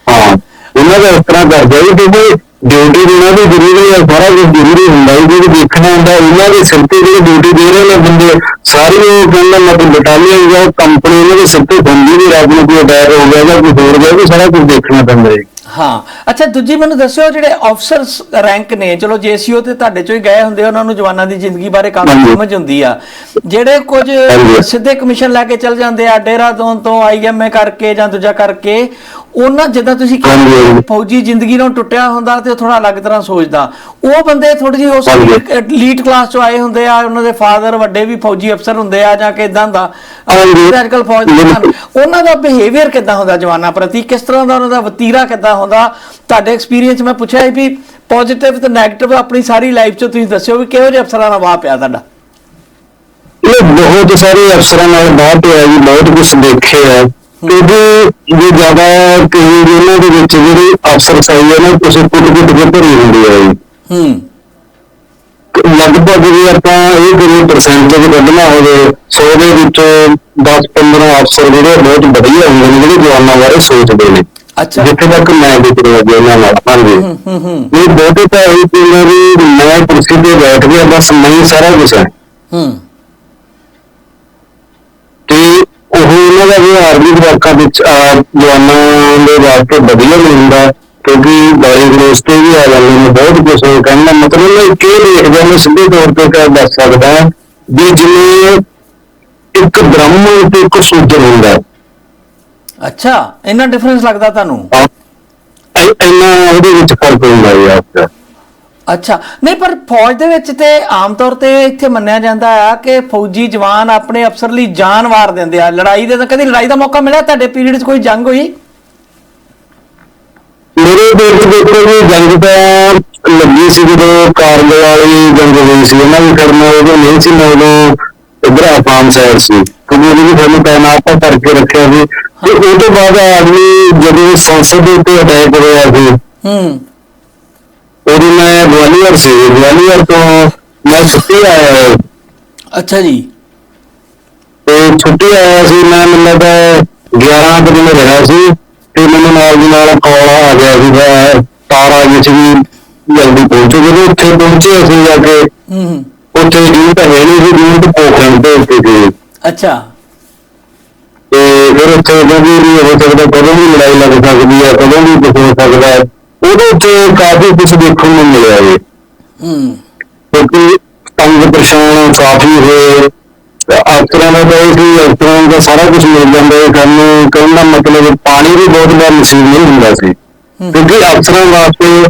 ਹਾਂ ਉਹਨਾਂ ਦਾ ਇਸ ਤਰ੍ਹਾਂ ਕਰਦੇ ਨੇ ਕਿਉਂਕਿ ਡਿਊਟੀ ਦੇਣਾ ਵੀ ਜ਼ਰੂਰੀ ਹੈ ਸਾਰਾ ਕੁਝ ਜ਼ਰੂਰੀ ਹੁੰਦਾ ਹੈ ਜਿਹੜੀ ਦੇਖਣਾ ਹੁੰਦਾ ਉਹਨਾਂ ਦੇ ਸਿਰ ਤੇ ਜਿਹੜੇ ਡਿਊਟੀ ਦੇ ਰਹੇ ਨੇ ਬੰਦੇ ਸਾਰੀ ਉਹ ਕਹਿੰਦਾ ਮਤਲਬ ਬਟਾਲੀਅਨ ਜਾਂ ਕੰਪਨੀ ਉਹਨਾਂ ਦੇ ਸਿਰ ਤੇ ਹੁੰਦੀ ਵੀ ਰਾਤ ਨੂੰ ਕੋਈ ਅਟੈਕ ਹੋ ਗਿਆ ਜਾਂ ਕੋਈ ਹੋਰ ਗਿਆ ਵੀ ਸਾਰਾ ਕੁਝ ਦੇਖਣਾ ਪੈਂਦਾ ਹੈ ਹਾਂ ਅੱਛਾ ਦੂਜੀ ਮੈਨੂੰ ਦੱਸਿਓ ਜਿਹੜੇ ਅਫਸਰਸ ਰੈਂਕ ਨੇ ਚਲੋ ਜੀਸੀਓ ਤੇ ਤੁਹਾਡੇ ਚੋਂ ਹੀ ਗਏ ਹੁੰਦੇ ਉਹਨਾਂ ਨੂੰ ਜਵਾਨਾਂ ਦੀ ਜ਼ਿੰਦਗੀ ਬਾਰੇ ਕਾਫੀ। ਸਮਝ ਹੁੰਦੀ ਆ ਜਿਹੜੇ ਕੁਝ। ਸਿੱਧੇ ਕਮਿਸ਼ਨ ਲੈ ਕੇ ਚੱਲ ਜਾਂਦੇ ਆ ਡੇਰਾਦੂਨ ਤੋਂ ਆਈਐਮਏ ਕਰਕੇ ਜਾਂ ਦੂਜਾ ਕਰਕੇ ਉਹਨਾਂ ਜਿੱਦਾਂ ਤੁਸੀਂ ਕਹਿੰਦੇ। ਫੌਜੀ ਜ਼ਿੰਦਗੀ ਨੂੰ ਟੁੱਟਿਆ ਹੁੰਦਾ ਤੇ ਥੋੜਾ ਅਲੱਗ ਤਰ੍ਹਾਂ ਸੋਚਦਾ ਉਹ ਬੰਦੇ ਥੋੜੀ ਜਿਹੀ ਉਸ। ਲੀਡ ਕਲਾਸ ਚੋਂ ਆਏ ਹੁੰਦੇ ਆ ਉਹਨਾਂ ਦੇ ਫਾਦਰ ਵੱਡੇ ਵੀ ਫੌਜੀ ਅਫਸਰ ਹੁੰਦੇ ਆ ਜਾਂ ਕਿ ਇਦਾਂ ਦਾ ਹਾਂਜੀ। ਅੱਜ ਕੱਲ ਫੌਜ। ਉਹਨਾਂ ਦਾ ਬਿਹੇਵੀਅਰ ਕਿੱਦਾਂ ਹੁੰਦਾ ਜਵਾਨਾਂ ਪ੍ਰਤੀ ਕਿਸ ਤਰ੍ਹਾਂ ਦਾ ਉਹਨਾਂ ਦਾ ਵਤੀਰਾ ਕਿੱਦਾਂ ਹੁੰਦਾ ਤੁਹਾਡੇ ਐਕਸਪੀਰੀਅੰਸ ਮੈਂ ਪੁੱਛਿਆ ਸੀ ਵੀ ਪੋਜ਼ਿਟਿਵ ਤੇ 네ਗੇਟਿਵ ਆਪਣੀ ਸਾਰੀ ਲਾਈਫ 'ਚ ਤੁਸੀਂ ਦੱਸਿਓ ਵੀ ਕਿਹੋ ਜਿਹੇ ਅਫਸਰਾਂ ਦਾ ਵਾਹ ਪਿਆ ਤੁਹਾਡਾ ਇਹ ਬਹੁਤ ਸਾਰੇ ਅਫਸਰਾਂ ਨਾਲ ਬਾਤ ਹੋਇਆ ਜੀ ਬਹੁਤ ਕੁਝ ਦੇਖੇ ਆ ਕਿਉਂਕਿ ਜੇ ਜ਼ਿਆਦਾ ਕਹੀ ਜੀ ਇਹਨਾਂ ਦੇ ਵਿੱਚ ਜਿਹੜੀ ਅਫਸਰ ਸਹੀ ਹੈ ਨਾ ਕੁਝ ਕੁੱਟ ਕੁੱਟ ਕੇ ਭਰੀ ਹੁੰਦੀ ਹੈ ਜੀ। ਹੂੰ। ਲਗਭਗ ਜੇ ਆਪਾਂ ਇਹ ਕਰੀਏ ਪਰਸੈਂਟੇਜ ਕੱਢਣਾ ਹੋਵੇ 100 ਦੇ ਵਿੱਚੋਂ 10-15 ਅਫਸਰ ਜਿਹੜੇ ਬਹੁਤ ਵਧੀਆ ਹੁੰਦੇ ਨੇ ਜਿਹੜੇ ਜਵਾਨਾਂ ਬਾਰੇ ਸੋਚਦੇ ਨੇ। ਅੱਛਾ। ਜਿੱਥੇ ਤੱਕ ਮੈਂ ਵਿਚ ਰਿਹਾ ਜੀ ਉਹਨਾਂ ਨਾਲ ਹਾਂਜੀ। ਹੂੰ ਹੂੰ ਹੂੰ। ਇਹ ਬਹੁਤੇ ਤਾਂ ਇਹ ਕਹਿੰਦੇ ਵੀ ਮੈਂ ਕੁਰਸੀ ਤੇ ਬੈਠ ਗਿਆ ਬਸ ਮੈਂ ਸਾਰਾ ਕੁਝ ਹੈ। ਹੂੰ। ਤੇ ਉਹ ਉਹਨਾਂ ਦਾ ਵਿਵਹਾਰ ਵੀ ਜਵਾਕਾਂ ਵਿੱਚ ਆ, ਜਵਾਨਾਂ ਦੇ ਵਾਸਤੇ ਵਧੀਆ ਨਹੀਂ ਹੁੰਦਾ ਕਿਉਂਕਿ ਬਾਰੀ ਗਲੋਸ ਤੇ ਵੀ ਆ ਜਾਂਦੇ ਨੇ ਬਹੁਤ ਕੁਝ ਕਹਿੰਦਾ ਮਤਲਬ ਮੈਂ ਕਿ ਦੇਖਦਾ ਮੈਂ ਸਿੱਧੇ ਤੌਰ ਤੇ ਕਹਿ ਦੱਸ ਸਕਦਾ ਵੀ ਜਿਵੇਂ ਇੱਕ ਬ੍ਰਾਹਮਣ ਤੇ ਇੱਕ ਸੂਦਰ ਹੁੰਦਾ। ਅੱਛਾ ਇੰਨਾ ਡਿਫਰੈਂਸ ਲੱਗਦਾ ਤੁਹਾਨੂੰ ਇੰਨਾ ਉਹਦੇ ਵਿੱਚ ਫ਼ਰਕ ਹੁੰਦਾ ਹੈ ਆਪਦਾ ਅੱਛਾ। ਨਹੀਂ ਪਰ ਫੌਜ ਦੇ ਵਿੱਚ ਤੇ ਆਮ ਤੌਰ ਤੇ ਇੱਥੇ ਮੰਨਿਆ ਜਾਂਦਾ ਆ ਕਿ ਫੌਜੀ ਜਵਾਨ ਆਪਣੇ ਅਫਸਰ ਲਈ ਜਾਨ ਵਾਰ ਦਿੰਦੇ ਆ। ਲੜਾਈ ਦੇ ਤਾਂ ਕਦੀ ਲੜਾਈ ਦਾ ਮੌਕਾ ਮਿਲਿਆ? ਤੁਹਾਡੇ ਪੀਰੀਅਡ 'ਚ ਕੋਈ ਜੰਗ ਹੋਈ? ਮੇਰੇ ਦੇਖ ਦੇਖੋ ਜੀ ਜੰਗ ਤਾਂ ਲੱਗੀ ਸੀ ਜਦੋਂ ਕਾਰਗਿਲ ਵਾਲੀ ਜੰਗ ਹੋਈ ਸੀ। ਉਹਨਾਂ ਦੀ ਫਿਰ ਮੈਂ ਉਦੋਂ ਨਹੀਂ ਸੀ ਮੈਂ ਉਦੋਂ ਇੱਧਰ ਆਸਾਮ ਸਾਈਡ ਸੀ। ਕਿਉਂਕਿ ਉਹਨੂੰ ਵੀ ਸਾਨੂੰ ਤਾਇਨਾਤ ਕਰਕੇ ਰੱਖਿਆ ਸੀ। ਤੇ ਉਹ ਤੋਂ ਬਾਅਦ ਆਦਮੀ ਜਦੋਂ ਸੰਸਦ ਦੇ ਉੱਤੇ ਅਟੈਕ ਹੋਇਆ ਸੀ ਹੂੰ। ਉਦੋਂ ਮੈਂ ਗਵਾਲੀਅਰ ਸੀ ਗਵਾਲੀਅਰ ਤੋਂ ਮੈਂ ਛੁੱਟੀ ਆਇਆ ਹੋਇਆ ਅੱਛਾ ਜੀ। ਤੇ ਛੁੱਟੀ ਆਇਆ ਸੀ ਮੈਂ ਤਾਂ 11 ਵਜੇ ਮੈਂ ਰਿਹਾ ਸੀ ਤੇ ਮੈਨੂੰ ਨਾਲ ਦੀ ਨਾਲ ਕਾਲ ਆ ਗਿਆ ਸੀ ਤਾਰ ਆ ਗਈ ਸੀ ਜਲਦੀ ਪਹੁੰਚੋ। ਜਦੋਂ ਉੱਥੇ ਪਹੁੰਚੇ ਅਸੀਂ ਜਾ ਕੇ ਹੂੰ ਹੂੰ। ਉੱਥੇ ਤਾਂ ਹੈ ਨਹੀਂ ਸੀ ਜੀਨ ਤਾਂ ਪੋਖਰਨ ਤੇ ਉੱਤੇ ਸੀ। ਅੱਛਾ। ਤੇ ਫਿਰ ਉੱਥੇ ਉਦੋਂ ਵੀ ਹੋ ਸਕਦਾ ਕਦੋਂ ਵੀ ਲੜਾਈ ਲੱਗ ਸਕਦੀ ਹੈ ਕਦੋਂ ਵੀ ਕੁਝ ਹੋ ਸਕਦਾ। ਹੈ ਉਹਦੇ ਉੱਤੇ ਕਾਫੀ ਕੁਝ ਦੇਖਣ ਨੂੰ ਮਿਲਿਆ ਜੀ। ਹੂੰ। ਕਿਉਂਕਿ ਤੰਗ ਪਰੇਸ਼ਾਨ ਕਾਫੀ ਹੋਏ ਅਫਸਰਾਂ ਦਾ ਤਾਂ ਇਹ ਅਫਸਰਾਂ ਦਾ ਸਾਰਾ ਕੁਝ ਮਿਲ ਜਾਂਦਾ ਹੈ ਸਾਨੂੰ ਕਹਿਣ ਦਾ ਮਤਲਬ ਪਾਣੀ ਵੀ ਬਹੁਤ ਵਾਰ ਨਸੀਬ ਨਹੀਂ ਹੁੰਦਾ ਸੀ। ਹੂੰ। ਕਿਉਂਕਿ ਅਫਸਰਾਂ ਵਾਸਤੇ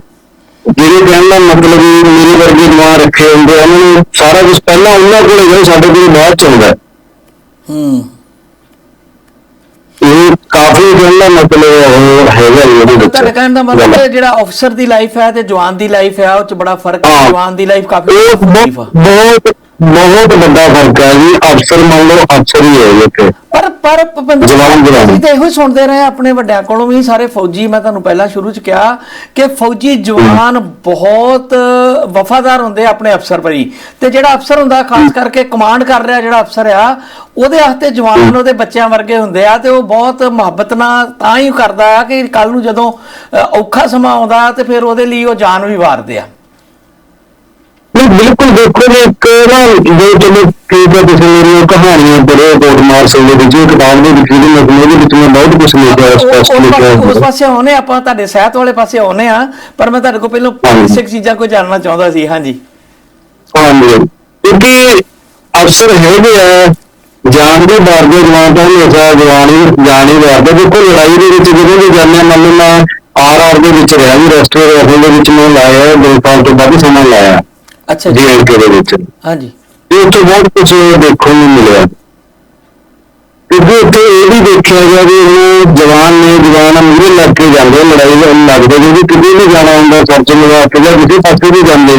ਜਿਹੜੇ ਕਹਿਣ ਦਾ ਮਤਲਬ ਮੇਰੇ ਵਰਗੇ ਜਵਾਨ ਰੱਖੇ ਹੁੰਦੇ ਉਹਨਾਂ ਨੂੰ ਸਾਰਾ ਕੁਝ ਪਹਿਲਾਂ ਉਹਨਾਂ ਕੋਲ ਹੀ ਸਾਡੇ ਕੋਲ ਬਾਅਦ ਚ ਹੁੰਦਾ ਹੈ। ਇਹ ਕਾਫੀ ਦਾ ਮਤਲਬ ਹੈਗਾ ਜੀ ਉਹਦੇ ਵਿੱਚ ਤੁਹਾਡੇ ਕਹਿਣ ਦਾ ਮਤਲਬ ਹੈ ਜਿਹੜਾ ਅਫਸਰ ਦੀ ਲਾਈਫ ਹੈ ਤੇ ਜਵਾਨ ਦੀ ਲਾਈਫ ਹੈ ਉਹ ਚ ਬੜਾ ਫ਼ਰਕ ਹੈ। ਜਵਾਨ ਦੀ ਲਾਈਫ ਕਾਫੀ। ਬਹੁਤ ਬਹੁਤ ਵੱਡਾ ਫ਼ਰਕ ਹੈ ਜੀ ਅਫਸਰ ਮੰਨ ਲਓ ਅਫਸਰ ਹੀ ਹੈ ਜੀ ਇੱਥੇ। ਪਰ ਪਰ ਭੁਪਿੰਦਰ ਜਵਾਨ ਜਵਾਨ। ਅਸੀਂ ਤਾਂ ਇਹੋ ਹੀ ਸੁਣਦੇ ਰਹੇ ਆਪਣੇ ਵੱਡਿਆਂ ਕੋਲੋਂ ਵੀ ਸਾਰੇ ਫੌਜੀ ਮੈਂ ਤੁਹਾਨੂੰ ਪਹਿਲਾਂ ਸ਼ੁਰੂ ਚ ਕਿਹਾ ਕਿ ਫੌਜੀ ਜਵਾਨ ਬਹੁਤ ਵਫਾਦਾਰ ਹੁੰਦੇ ਆ ਆਪਣੇ ਅਫਸਰ ਪ੍ਰਤੀ ਤੇ ਜਿਹੜਾ ਅਫਸਰ ਹੁੰਦਾ ਖਾਸ ਕਰਕੇ ਕਮਾਂਡ ਕਰ ਰਿਹਾ ਜਿਹੜਾ ਅਫਸਰ ਆ ਉਹਦੇ ਵਾਸਤੇ ਜਵਾਨ ਉਹਦੇ ਬੱਚਿਆਂ ਵਰਗੇ ਹੁੰਦੇ ਆ ਤੇ ਉਹ ਬਹੁਤ ਮੁਹੱਬਤ ਨਾਲ ਤਾਂ ਹੀ ਕਰਦਾ ਆ ਕਿ ਕੱਲ ਨੂੰ ਜਦੋਂ ਅ, ਔਖਾ ਸਮਾਂ ਆਉਂਦਾ ਤੇ ਫਿਰ ਉਹਦੇ ਲਈ ਉਹ ਜਾਨ ਵੀ ਵਾਰਦੇ ਆ। ਨਹੀਂ ਬਿਲਕੁਲ ਦੇਖੋ ਜੀ ਇੱਕ ਨਾ ਜੋ ਚਲੋ ਠੀਕ ਹੈ ਤੁਸੀਂ ਮੇਰੀਆਂ ਕਹਾਣੀਆਂ ਪੜ੍ਹੋ ਕੋਟ ਮਾਰਸਲ ਦੇ ਵਿੱਚ ਕਿਤਾਬ ਦੇ ਵਿੱਚ ਜਿਹੜੀ ਮੈਂ ਉਹਦੇ ਵਿੱਚ ਮੈਂ ਬਹੁਤ ਕੁਝ ਲਿਖਿਆ ਉਸ ਲਿਖਿਆ ਪਾਸੇ- ਉਸ ਹੁੰਦਾ ਪਾਸੇ ਆਉਨੇ ਆਪਾਂ ਤੁਹਾਡੇ ਸਿਹਤ ਵਾਲੇ ਪਾਸੇ ਆਉਨੇ ਆ ਪਰ ਮੈਂ ਤੁਹਾਡੇ ਕੋਲ ਪਹਿਲਾਂ। ਬੇਸਿਕ ਚੀਜ਼ਾਂ ਕੋਈ ਜਾਣਨਾ ਚਾਹੁੰਦਾ ਸੀ ਹਾਂਜੀ। ਹਾਂਜੀ। ਕਿਉਂਕਿ ਅਫਸਰ ਹੈਗੇ ਆ ਜਾਨ ਦੇ ਵਾਰਦੇ ਜਵਾਨ ਤਾਂ ਹਮੇਸ਼ਾ ਜਵਾਨ ਜਾਨ ਹੀ ਵਾਰਦੇ ਦੇਖੋ ਲੜਾਈ ਦੇ ਵਿੱਚ ਜਦੋਂ ਵੀ ਜਾਂਦੇ ਮੰਨ ਲਓ ਮੈਂ ਆਰ ਆਰ ਦੇ ਵਿੱਚ ਰਿਹਾ ਵੀ ਰੈਸਟੋਰੈਂਟ ਦੇ ਵਿੱਚ ਮੈਂ ਲਾਇਆ ਦੋ ਸਾਲ ਤੋਂ ਵੱਧ ਸਮਾਂ ਲਾਇਆ। ਅੱਛਾ ਜੀ। ਜੀਐਨਕੇ ਦੇ ਵਿੱਚ। ਹਾਂਜੀ। ਤੇ ਉੱਥੇ ਬਹੁਤ ਕੁਝ ਦੇਖਣ ਨੂੰ ਮਿਲਿਆ। ਕਿਉਂਕਿ ਉੱਥੇ ਇਹ ਵੀ ਦੇਖਿਆ ਗਿਆ ਵੀ ਉਹ ਜਵਾਨ ਨੇ ਜਵਾਨ ਮੂਹਰੇ ਲੱਗ ਕੇ ਜਾਂਦੇ ਲੜਾਈ ਲੱਗਦੇ যদি ਕਿਤੇ ਵੀ ਜਾਣਾ ਹੁੰਦਾ ਸਰਚ ਲਗਾ ਕੇ ਜਾਂ ਕਿਸੇ ਪਾਸੇ ਵੀ ਜਾਂਦੇ।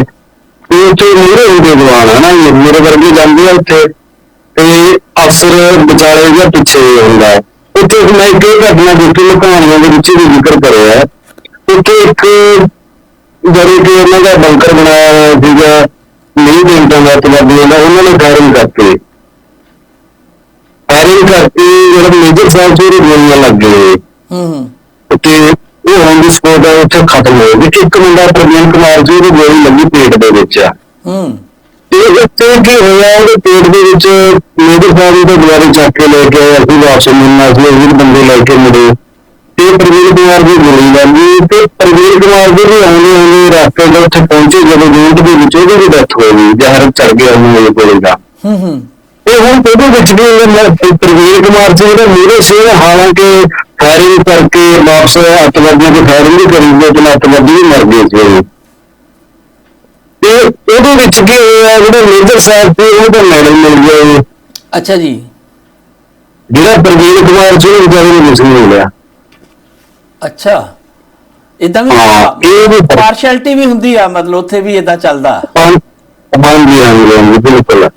ਤੇ ਉੱਥੇ ਮੂਹਰੇ ਹੁੰਦੇ ਜਵਾਨ ਹਨਾ ਮੇਰੇ ਵਰਗੇ ਜਾਂਦੇ ਆ ਉੱਥੇ। ਤੇ ਅਫਸਰ ਵਿਚਾਲੇ ਜਾਂ ਪਿੱਛੇ ਹੁੰਦਾ ਹੈ। ਉੱਥੇ ਮੈਂ ਇੱਕ ਘਟਨਾ ਦੇਖੀ ਮੈਂ ਕਹਾਣੀਆਂ ਦੇ ਵਿੱਚ ਵੀ ਜ਼ਿਕਰ ਕਰਿਆ ਹੈ। ਉੱਥੇ ਇੱਕ ਜਿਹੜੇ ਕਿ ਉਹਨਾਂ ਦਾ ਬੰਕਰ ਬਣਾਇਆ ਹੋਇਆ ਸੀਗਾ ਨਹੀਂ ਦੇਂਦਾ ਦਾ ਪੰਜਾਬੀਆਂ ਦਾ ਉਹਨਾਂ ਨੇ ਫਾਇਰਿੰਗ ਕਰਤੀ। ਫਾਇਰਿੰਗ ਕਰਤੀ ਜਿਹੜਾ ਮੇਜਰ ਸਾਹਿਬ ਸੀ ਉਹਦੇ ਗੋਲੀਆਂ ਲੱਗ ਗਏ ਹੂੰ ਤੇ ਉਹ ਔਨ ਦੀ ਸਪੋਟ ਉੱਥੇ ਖਤਮ ਹੋ ਗਏ ਇੱਕ ਮੁੰਡਾ ਪ੍ਰਵੀਨ ਕੁਮਾਰ ਜੀ ਉਹਦੀ ਗੋਲੀ ਲੱਗੀ ਪੇਟ ਦੇ ਵਿੱਚ। ਆ ਹੂੰ। ਤੇ ਉੱਥੇ ਕੀ ਹੋਇਆ ਉਹਦੇ ਪੇਟ ਦੇ ਵਿੱਚ ਮੇਜਰ ਸਾਹਿਬ ਨੂੰ ਤਾਂ ਦੁਆਰੇ ਚੱਕ ਕੇ ਲੈ ਕੇ ਆਏ ਅਸੀਂ ਵਾਪਸ ਮਿਲਣਾ ਸੀ ਉਹ ਵੀ ਬੰਦੇ ਲੈ ਕੇ ਮੁੜੇ। ਤੇ ਪ੍ਰਵੀਨ ਕੁਮਾਰ ਦੀ ਗੋਲੀ ਲੱਗੀ ਤੇ ਪ੍ਰਵੀਨ ਕੁਮਾਰ ਜੀ ਵੀ ਆਉਂਦੇ ਆਉਂਦੇ ਰਸਤੇ ਦੇ ਉੱਥੇ ਪਹੁੰਚੇ ਜਦੋਂ ਰੂਟ ਦੇ ਵਿੱਚ ਉਹਦੀ ਵੀ ਡੈਥ ਹੋ ਗਈ ਜ਼ਹਿਰ ਚੜ ਗਿਆ ਉਹਨੂੰ ਗੋਲੀ ਦਾ। ਹੂੰ ਹੂੰ। ਤੇ ਹੁਣ ਉਹਦੇ ਵਿੱਚ ਵੀ ਪ੍ਰਵੀਨ ਕੁਮਾਰ ਜੀ ਉਹਦੇ ਮੂਹਰੇ ਸੀ ਉਹਨੇ ਹਾਲਾਂਕਿ ਫਾਇਰਿੰਗ ਕਰਕੇ ਵਾਪਸ ਅੱਤਵਾਦੀਆਂ ਦੀ ਫਾਇਰਿੰਗ ਵੀ ਕਰੀ ਲੇਕਿਨ ਅੱਤਵਾਦੀ ਵੀ ਮਰ ਗਏ ਸੀ। ਤੇ ਉਹਦੇ ਵਿੱਚ ਕੀ ਹੋਇਆ? ਜਿਹੜਾ ਮੇਜਰ ਸਾਹਿਬ ਸੀ ਉਹਦਾ ਮੈਡਲ ਮਿਲ ਗਿਆ ਜੀ। ਅੱਛਾ ਜੀ। ਜਿਹੜਾ ਪ੍ਰਵੀਨ ਕੁਮਾਰ ਵਿਚਾਰੇ ਨੂੰ ਕੁਛ ਨਹੀਂ ਮਿਲਿਆ। ਅੱਛਾ। ਇਦਾਂ ਵੀ ਹਾਂ, ਇਹ ਵੀ ਪਾਰਸ਼ੈਲਿਟੀ ਵੀ ਹੁੰਦੀ ਆ ਮਤਲਬ ਉੱਥੇ ਵੀ ਇਦਾਂ ਚੱਲਦਾ। ਹਾਂਜੀ ਹਾਂਜੀ ਹਾਂਜੀ ਬਿਲਕੁਲ।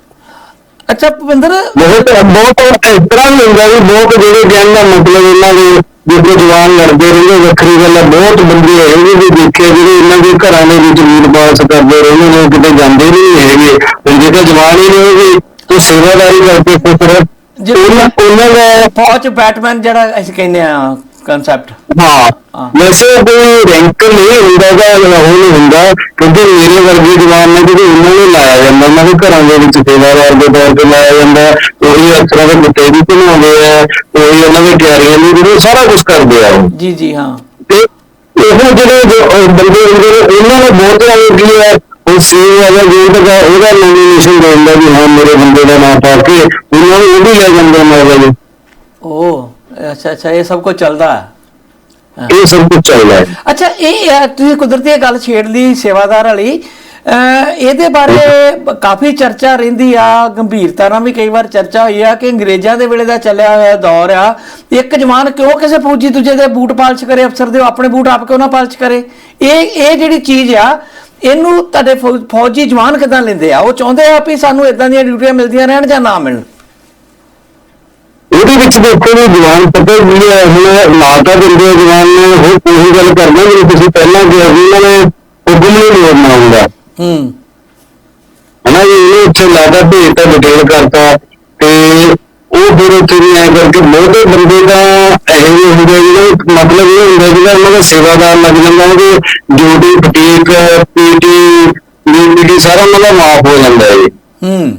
ਅੱਛਾ ਭੁਪਿੰਦਰ। ਬਹੁਤ ਬਹੁਤ ਇਸ ਤਰ੍ਹਾਂ ਵੀ ਹੁੰਦਾ ਵੀ ਬਹੁਤ ਜਿਹੜੇ ਕਹਿਣ ਦਾ ਮਤਲਬ ਇਹਨਾਂ ਦੇ ਜਿਹੜੇ ਜਵਾਨ ਲੜਦੇ ਰਹਿੰਦੇ ਵੱਖਰੀ ਗੱਲ ਹੈ ਬਹੁਤ ਬੰਦੇ ਇਹ ਵੀ ਦੇਖੇ ਜਿਹੜੇ ਇਹਨਾਂ ਦੇ ਘਰਾਂ ਦੇ ਵਿੱਚ ਵੀਰ ਬਾਸ ਕਰਦੇ ਰਹਿੰਦੇ ਨੇ ਕਿਤੇ ਜਾਂਦੇ ਨਹੀਂ ਹੈਗੇ। ਹੁਣ ਜਿਹੜੇ ਜਵਾਨ ਹੀ ਨੇ ਉਹ ਵੀ ਉਹ ਸੇਵਾਦਾਰੀ ਕਰਕੇ ਜਿਹੜੇ- ਉਹਨਾਂ ਉਹਨਾਂ ਦਾ ਫੌਜ ਬੈਟਮੈਨ ਜਿਹੜਾ ਅਸੀਂ ਕਹਿੰਦੇ ਆ ਕਨਸੈਪਟ ਹਾਂ। ਵੈਸੇ ਕੋਈ ਰੈਂਕ ਨਹੀਂ ਹੁੰਦਾ ਦਾ ਉਹ ਨਹੀਂ ਹੁੰਦਾ ਕਿਉਂਕਿ ਮੇਰੇ ਵਰਗੇ ਜਵਾਨ ਨੇ ਜਿਹੜੇ ਉਹਨਾਂ ਨੂੰ ਲਾਇਆ ਜਾਂਦਾ ਉਹਨਾਂ ਦੇ ਘਰਾਂ ਦੇ ਵਿੱਚ ਸੇਵਾਦਾਰ ਦੇ ਤੌਰ ਤੇ ਲਾਇਆ ਜਾਂਦਾ ਉਹੀ ਅਫਸਰਾਂ ਦੇ ਕੁੱਤੇ ਵੀ ਬਣਾਉਂਦੇ ਆ ਉਹੀ ਉਹਨਾਂ ਦੇ ਤਿਆਰੀਆਂ ਵੀ ਜਿਹੜੇ ਸਾਰਾ ਕੁਝ ਕਰਦੇ ਆ ਜੀ ਜੀ ਹਾਂ। ਤੇ ਉਹ ਜਿਹੜੇ ਬੰਦੇ ਹੁੰਦੇ ਨੇ ਉਹਨਾਂ ਨੂੰ ਬਹੁਤ ਜ਼ਿਆਦਾ ਕੀ ਹੈ ਉਹ ਸੀਓ ਵਾਲਾ ਜਿਹੜਾ ਦਾ ਉਹਦਾ ਨੋਮੀਨੇਸ਼ਨ ਦੇਂਦਾ ਵੀ ਹਾਂ ਮੇਰੇ ਬੰਦੇ ਦਾ ਨਾਮ ਪਾ ਕੇ ਉਹਨਾਂ ਨੂੰ ਉਹ ਵੀ ਲੈ ਜਾਂਦੇ ਨੇ ਜੀ। ਉਹ ਅੱਛਾ ਅੱਛਾ ਇਹ ਸਭ ਕੁਝ ਚੱਲਦਾ ਹੈ। ਇਹ ਸਭ ਕੁਝ ਚੱਲਦਾ ਹੈ। ਅੱਛਾ ਇਹ ਤੁਸੀਂ ਕੁਦਰਤੀ ਇਹ ਗੱਲ ਛੇੜ ਲਈ ਸੇਵਾਦਾਰ ਵਾਲੀ। ਇਹਦੇ ਬਾਰੇ ਕਾਫੀ ਚਰਚਾ ਰਹਿੰਦੀ ਆ ਗੰਭੀਰਤਾ ਨਾਲ ਵੀ ਕਈ ਵਾਰ ਚਰਚਾ ਹੋਈ ਆ ਕਿ ਅੰਗਰੇਜ਼ਾਂ ਦੇ ਵੇਲੇ ਦਾ ਚੱਲਿਆ ਹੋਇਆ ਦੌਰ ਆ ਇੱਕ ਜਵਾਨ ਕਿਉਂ ਕਿਸੇ ਫੌਜੀ ਦੂਜੇ ਦੇ ਬੂਟ ਪਾਲਿਸ਼ ਕਰੇ ਅਫਸਰ ਦੇ ਆਪਣੇ ਬੂਟ ਆਪ ਕਿਉਂ ਨਾ ਪਾਲਿਸ਼ ਕਰੇ? ਇਹ ਇਹ ਜਿਹੜੀ ਚੀਜ਼ ਆ ਇਹਨੂੰ ਤੁਹਾਡੇ ਫੌਜੀ ਜਵਾਨ ਕਿਦਾਂ ਲੈਂਦੇ ਆ? ਉਹ ਚਾਹੁੰਦੇ ਆ ਵੀ ਸਾਨੂੰ ਇਦਾਂ ਦੀਆਂ ਡਿਊਟੀਆਂ ਮਿਲਦੀਆਂ ਰਹਿਣ ਜਾਂ ਨਾ ਮਿਲਣ? ਉਹਦੇ ਵਿੱਚ ਦੇਖੋ ਵੀ ਜਵਾਨ ਪਤਾ ਕੀ ਹੈ ਹੁਣ ਮਾਤਾ ਦਿੰਦੇ ਆ ਜਵਾਨ ਨੇ ਉਹ ਉਹੀ ਗੱਲ ਕਰਨਾ ਜਿਵੇਂ ਤੁਸੀਂ ਪਹਿਲਾਂ ਕਿਹਾ ਸੀ ਉਹਨਾਂ ਨੇ ਹੁਕਮ ਨਹੀਂ ਮੋੜਨਾ ਹੁੰਦਾ। ਹੂੰ। ਹਨਾ ਜੀ ਇਹਨੂੰ ਉੱਥੇ ਲਾਦਾ ਭੇਜਤਾ ਡਿਟੇਲ ਕਰਤਾ ਤੇ ਉਹ ਫਿਰ ਉੱਥੇ ਵੀ ਐ ਕਰਕੇ ਬਹੁਤੇ ਬੰਦੇ ਦਾ ਇਹੋ ਜਿਹੇ ਹੁੰਦੇ ਜਿਹੜੇ ਮਤਲਬ ਇਹ ਹੁੰਦਾ ਜਿਹੜਾ ਉਹਨਾਂ ਦਾ ਸੇਵਾਦਾਰ ਲੱਗ ਜਾਂਦਾ ਉਹਦੇ ਡਿਊਟੀ ਫਟੀਕ ਪੀਟੀ ਡੀਪੀਟੀ ਸਾਰਾ ਉਹਨਾਂ ਦਾ ਮਾਫ ਹੋ ਜਾਂਦਾ ਹੈ ਜੀ ਹੂੰ।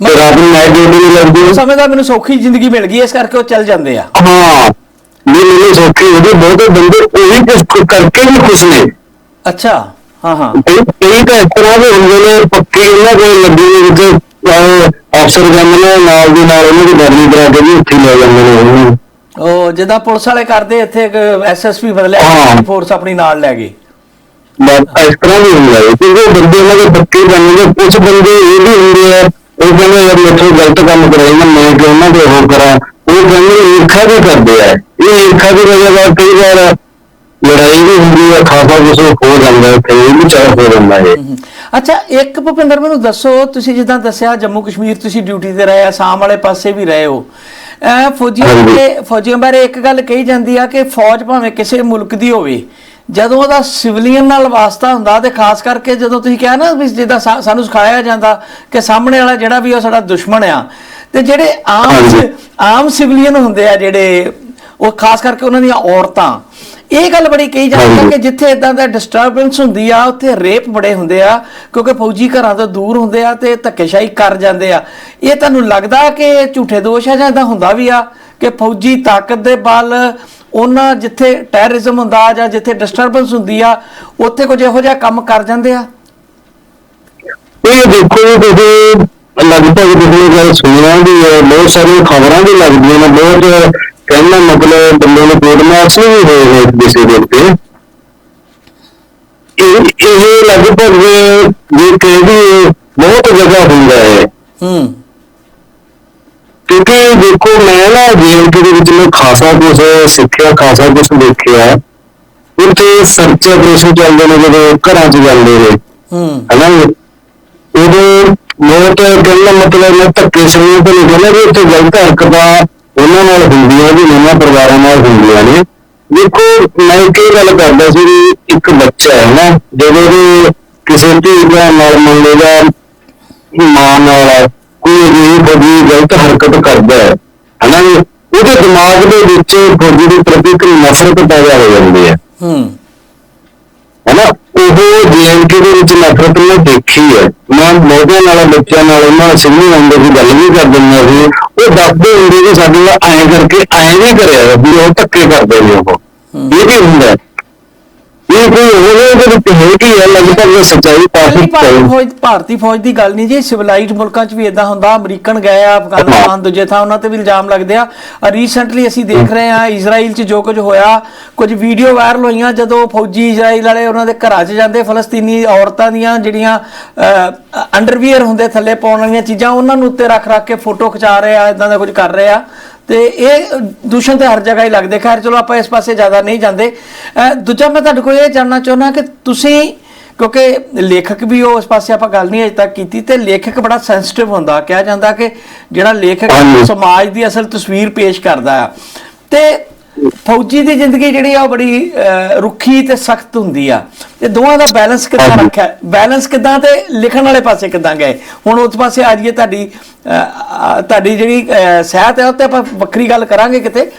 ਤੇ ਰਾਤ ਨੂੰ ਨਾਈਟ ਡਿਊਟੀ ਨਹੀਂ ਲੱਗਦੀ ਉਸ ਸਮੇਂ ਦਾ ਮੈਨੂੰ ਸੌਖੀ ਜ਼ਿੰਦਗੀ ਮਿਲ ਗਈ ਇਸ ਕਰਕੇ ਉਹ ਚੱਲ ਜਾਂਦੇ ਆ। ਹਾਂ ਵੀ ਮੈਨੂੰ ਸੌਖੀ ਉਹਦੇ ਬਹੁਤੇ ਬੰਦੇ ਉਹੀ ਕੁਝ ਕਰਕੇ ਵੀ ਖੁਸ਼ ਨੇ। ਅੱਛਾ ਹਾਂ ਹਾਂ। ਕਈ ਤਾਂ ਇਸ ਤਰ੍ਹਾਂ ਦੇ ਹੁੰਦੇ ਨੇ ਪੱਕੇ ਉਹਨਾਂ ਕੋਲ ਲੱਗੀ ਵਿੱਚ ਅਫਸਰ ਜਾਂਦੇ ਨੇ ਨਾਲ ਦੀ ਨਾਲ ਉਹਨਾਂ ਦੀ ਬਦਲੀ ਕਰਾ ਕੇ ਵੀ ਉੱਥੇ ਲੈ ਜਾਂਦੇ ਨੇ ਉਹਨੂੰ। ਉਹ ਜਿੱਦਾਂ ਪੁਲਿਸ ਵਾਲੇ ਕਰਦੇ ਇੱਥੇ ਇੱਕ ਐਸਐਸਪੀ ਬਦਲਿਆ। ਫੋਰਸ ਆਪਣੀ ਨਾਲ ਲੈ ਗਏ। ਬਸ ਇਸ ਤਰ੍ਹਾਂ ਵੀ ਹੁੰਦਾ ਹੈ। ਕਿਉਂਕਿ ਉਹ ਬੰਦੇ ਉਹਨਾਂ ਦੇ ਪੱਕੇ ਬਣਦੇ ਨੇ ਕੁਝ ਬੰਦੇ ਇਹ ਵੀ ਹੁੰਦੇ ਆ ਉਹ ਕਹਿੰਦੇ ਯਾਰ ਮੈਥੋਂ ਗਲਤ ਕੰਮ ਕਰਾਈ ਨਾ ਮੈਂ ਕਿ ਉਹਨਾਂ ਦੇ ਉਹ ਕਰਾਂ ਉਹ ਕਹਿੰਦੇ ਈਰਖਾ ਵੀ ਕਰਦੇ ਆ ਇਹ ਈਰਖਾ ਦੀ ਵਜ੍ਹਾ ਨਾਲ ਕਈ ਵਾਰ ਲੜਾਈ ਵੀ ਹੁੰਦੀ ਹੈ ਖਾਸਾ ਕੁਝ ਹੋ ਜਾਂਦਾ ਹੈ ਤੇ ਇਹ ਵੀ ਚਾਹ ਹੋ ਜਾਂਦਾ ਹੈ। ਅੱਛਾ ਇੱਕ ਭੁਪਿੰਦਰ ਮੈਨੂੰ ਦੱਸੋ ਤੁਸੀਂ ਜਿੱਦਾਂ ਦੱਸਿਆ ਜੰਮੂ ਕਸ਼ਮੀਰ ਤੁਸੀਂ ਡਿਊਟੀ ਤੇ ਰਹੇ ਆਸਾਮ ਵਾਲੇ ਪਾਸੇ ਵੀ ਰਹੇ ਹੋ ਫੌਜੀਆਂ। ਦੇ ਫੌਜੀਆਂ ਬਾਰੇ ਇੱਕ ਗੱਲ ਕਹੀ ਜਾਂਦੀ ਆ ਕਿ ਫੌਜ ਭਾਵੇਂ ਕਿਸੇ ਮੁਲਕ ਦੀ ਹੋਵੇ ਜਦੋਂ ਉਹਦਾ ਸਿਵਲੀਅਨ ਨਾਲ ਵਾਸਤਾ ਹੁੰਦਾ ਤੇ ਖਾਸ ਕਰਕੇ ਜਦੋਂ ਤੁਸੀਂ ਕਿਹਾ ਨਾ ਵੀ ਜਿੱਦਾਂ ਸਾਨੂੰ ਸਿਖਾਇਆ ਜਾਂਦਾ ਕਿ ਸਾਹਮਣੇ ਵਾਲਾ ਜਿਹੜਾ ਵੀ ਉਹ ਸਾਡਾ ਦੁਸ਼ਮਣ ਆ ਤੇ ਜਿਹੜੇ ਆਮ। ਆਮ ਸਿਵਲੀਅਨ ਹੁੰਦੇ ਆ ਜਿਹੜੇ ਉਹ ਖਾਸ ਕਰਕੇ ਉਹਨਾਂ ਦੀਆਂ ਔਰਤਾਂ ਇਹ ਗੱਲ ਬੜੀ ਕਹੀ ਜਾਂਦੀ ਹੈ। ਕਿ ਜਿੱਥੇ ਇਦਾਂ ਦਾ ਡਿਸਟਰਬੈਂਸ ਹੁੰਦੀ ਆ ਉੱਥੇ ਰੇਪ ਬੜੇ ਹੁੰਦੇ ਆ ਕਿਉਂਕਿ ਫੌਜੀ ਘਰਾਂ ਤੋਂ ਦੂਰ ਹੁੰਦੇ ਆ ਤੇ ਧੱਕੇਸ਼ਾਹੀ ਕਰ ਜਾਂਦੇ ਆ ਇਹ ਤੁਹਾਨੂੰ ਲੱਗਦਾ ਕਿ ਝੂਠੇ ਦੋਸ਼ ਆ ਜਾਂ ਇਦਾਂ ਹੁੰਦਾ ਵੀ ਆ ਕਿ ਫੌਜੀ ਤਾਕਤ ਦੇ ਬਲ ਉਹਨਾਂ ਜਿੱਥੇ ਟੈਰਰਿਜ਼ਮ ਹੁੰਦਾ ਜਾਂ ਜਿੱਥੇ ਡਿਸਟਰਬੈਂਸ ਹੁੰਦੀ ਆ ਉੱਥੇ ਕੁਝ ਇਹੋ ਜਿਹਾ ਕੰਮ ਕਰ ਜਾਂਦੇ ਆ? ਇਹ ਦੇਖੋ ਤੁਸੀਂ ਲਗਭਗ ਤੁਸੀਂ ਇਹ ਗੱਲ ਸੁਣਿਆ ਵੀ ਬਹੁਤ ਸਾਰੀਆਂ ਖਬਰਾਂ ਵੀ ਲੱਗਦੀਆਂ ਨੇ ਬਹੁਤ ਕਹਿਣਾ ਮਤਲਬ ਬੰਦੇ ਨੂੰ ਕੋਡ ਮਾਰਕਸ ਵੀ ਹੋਏ ਨੇ ਕਿਸੇ ਦੇ ਉੱਤੇ। ਇਹ ਇਹ ਲਗਭਗ ਜੇ ਕਹਿ ਵੀ ਬਹੁਤ ਜਗ੍ਹਾ ਹੁੰਦਾ ਹੈ। ਹੂੰ। ਕਿਉਂਕਿ ਦੇਖੋ ਮੈਂ ਨਾ ਜੇਲ੍ਹ ਦੇ ਵਿੱਚ ਮੈਂ ਖਾਸਾ ਕੁਝ ਸਿੱਖਿਆ ਖਾਸਾ ਕੁਝ ਦੇਖਿਆ। ਉੱਥੇ ਸਰਚ ਆਪਰੇਸ਼ਨ ਚੱਲਦੇ ਨੇ ਜਦੋਂ ਘਰਾਂ 'ਚ ਜਾਂਦੇ ਨੇ। ਹੂੰ। ਹਨਾ? ਉਦੋਂ ਮੈਂ ਤਾਂ ਕਹਿੰਦਾ ਮਤਲਬ ਮੈਂ ਧੱਕੇ ਸਮੇਂ ਤੇ ਨਹੀਂ ਕਹਿੰਦਾ ਵੀ ਉੱਥੇ ਗਲਤ ਹਰਕਤਾਂ ਉਹਨਾਂ ਨਾਲ ਹੁੰਦੀਆਂ ਵੀ ਉਹਨਾਂ ਪਰਿਵਾਰਾਂ ਨਾਲ ਹੁੰਦੀਆਂ ਨੇ। ਦੇਖੋ ਮੈਂ ਇੱਕ ਗੱਲ ਕਰਦਾ ਸੀ ਵੀ ਇੱਕ ਬੱਚਾ ਹੈ ਨਾ ਜਦੋਂ ਵੀ ਕਿਸੇ ਧੀ ਦਾ ਨਾਲ ਮੰਨ ਜਾਂ ਮਾਂ ਨਾਲ ਕੋਈ ਅਜਿਹੀ ਫੌਜੀ ਗਲਤ ਹਰਕਤ ਕਰਦਾ ਹੈ ਹਨਾ ਉਹਦੇ ਦਿਮਾਗ ਦੇ ਵਿੱਚ ਫੌਜੀ ਦੇ ਪ੍ਰਤੀ ਇੱਕ ਨਫ਼ਰਤ ਪੈਦਾ ਹੋ ਜਾਂਦੀ ਹੈ। ਹੂੰ। ਹਨਾ? ਉਹ ਜੇਐਨਕੇ ਦੇ ਵਿੱਚ ਨਫ਼ਰਤ ਮੈਂ ਦੇਖੀ ਹੈ। ਮੈਂ ਮੋਢਿਆਂ ਨਾਲ ਬੱਚਿਆਂ ਨਾਲ ਉਹਨਾਂ ਸਿੰਘੀ ਅੰਦਰ ਦੀ ਗੱਲ ਵੀ ਕਰ ਦਿੰਦਾ ਸੀ। ਉਹ ਦੱਸਦੇ ਹੁੰਦੇ ਕਿ ਸਾਡੇ ਨਾਲ ਐਂ ਕਰਕੇ ਐਂ ਨਹੀਂ ਕਰਿਆ ਵੀ ਉਹ ਧੱਕੇ ਕਰਦੇ ਨੇ ਉਹ। ਇਹ ਵੀ ਹੁੰਦਾ। ਇਹ ਕੋਈ ਉਹਦੇ ਦੇ ਵਿੱਚ ਹੈ ਕਿ ਹੈ? ਲਗਭਗ ਸੱਚਾਈ ਪਹਿਲੀ ਭਾਰਤੀ ਫੌਜ ਭਾਰਤੀ ਫੌਜ ਦੀ ਗੱਲ ਨਹੀਂ ਜੀ ਸਿਵਲਾਈਜ਼ਡ ਮੁਲਕਾਂ 'ਚ ਵੀ ਇਦਾਂ ਹੁੰਦਾ ਅਮਰੀਕਨ ਗਏ ਆ ਅਫਗਾਨਿਸਤਾਨ ਦੂਜੇ ਥਾਂ ਉਹਨਾਂ ਤੇ ਵੀ ਇਲਜ਼ਾਮ ਲੱਗਦੇ ਆ। ਰੀਸੈਂਟਲੀ ਅਸੀਂ ਦੇਖ ਰਹੇ ਆ ਇਜ਼ਰਾਈਲ 'ਚ ਜੋ ਕੁਝ ਹੋਇਆ ਕੁਝ ਵੀਡੀਓ ਵਾਇਰਲ ਹੋਈਆਂ ਜਦੋਂ ਫੌਜੀ ਇਜ਼ਰਾਈਲ ਵਾਲੇ ਉਹਨਾਂ ਦੇ ਘਰਾਂ 'ਚ ਜਾਂਦੇ ਫਲਸਤੀਨੀ ਔਰਤਾਂ ਦੀਆਂ ਜਿਹੜੀਆਂ ਅੰਡਰਵੀਅਰ ਹੁੰਦੇ ਥੱਲੇ ਪਾਉਣ ਵਾਲੀਆਂ ਚੀਜ਼ਾਂ ਉਹਨਾਂ ਨੂੰ ਉੱਤੇ ਰੱਖ ਰੱਖ ਕੇ ਫੋਟੋ ਖਿਚਾ ਰਹੇ ਆ ਇਦਾਂ ਦਾ ਕੁਝ ਕਰ ਰਹੇ ਆ। ਤੇ ਇਹ ਦੂਸ਼ਣ ਤੇ ਹਰ ਜਗ੍ਹਾ ਹੀ ਲੱਗਦੇ। ਖੈਰ ਚਲੋ ਆਪਾਂ ਇਸ ਪਾਸੇ ਜ਼ਿਆਦਾ ਨਹੀਂ ਜਾਂਦੇ। ਦੂਜਾ ਮੈਂ ਤੁਹਾਡੇ ਕੋਲ ਇਹ ਜਾਣਨਾ ਚਾਹੁੰਦਾ ਕਿ ਤੁਸੀਂ ਕਿਉਂਕਿ ਲੇਖਕ ਵੀ ਉਹ ਉਸ ਪਾਸੇ ਆਪਾਂ ਗੱਲ ਨਹੀਂ ਅਜੇ ਤੱਕ ਕੀਤੀ ਤੇ ਲੇਖਕ ਬੜਾ ਸੈਂਸਿਟਿਵ ਹੁੰਦਾ ਕਿਹਾ ਜਾਂਦਾ ਕਿ ਜਿਹੜਾ ਲੇਖਕ। ਸਮਾਜ ਦੀ ਅਸਲ ਤਸਵੀਰ ਪੇਸ਼ ਕਰਦਾ ਆ। ਤੇ ਫੌਜੀ ਦੀ ਜ਼ਿੰਦਗੀ ਜਿਹੜੀ ਆ ਉਹ ਬੜੀ ਰੁੱਖੀ ਤੇ ਸਖਤ ਹੁੰਦੀ ਆ। ਇਹ ਦੋਵਾਂ ਦਾ ਬੈਲੈਂਸ ਕਿੱਦਾਂ। ਰੱਖਿਆ? ਬੈਲੈਂਸ ਕਿੱਦਾਂ ਤੇ ਲਿਖਣ ਵਾਲੇ ਪਾਸੇ ਕਿੱਦਾਂ ਗਏ? ਹੁਣ ਉਸ ਪਾਸੇ ਆ ਜਾਈਏ ਤੁਹਾਡੀ ਤੁਹਾਡੀ ਜਿਹੜੀ ਸਿਹਤ ਹੈ ਉਹ ਤੇ ਆਪਾਂ ਵੱਖਰੀ ਗੱਲ ਕਰਾਂਗੇ ਕਿਤੇ।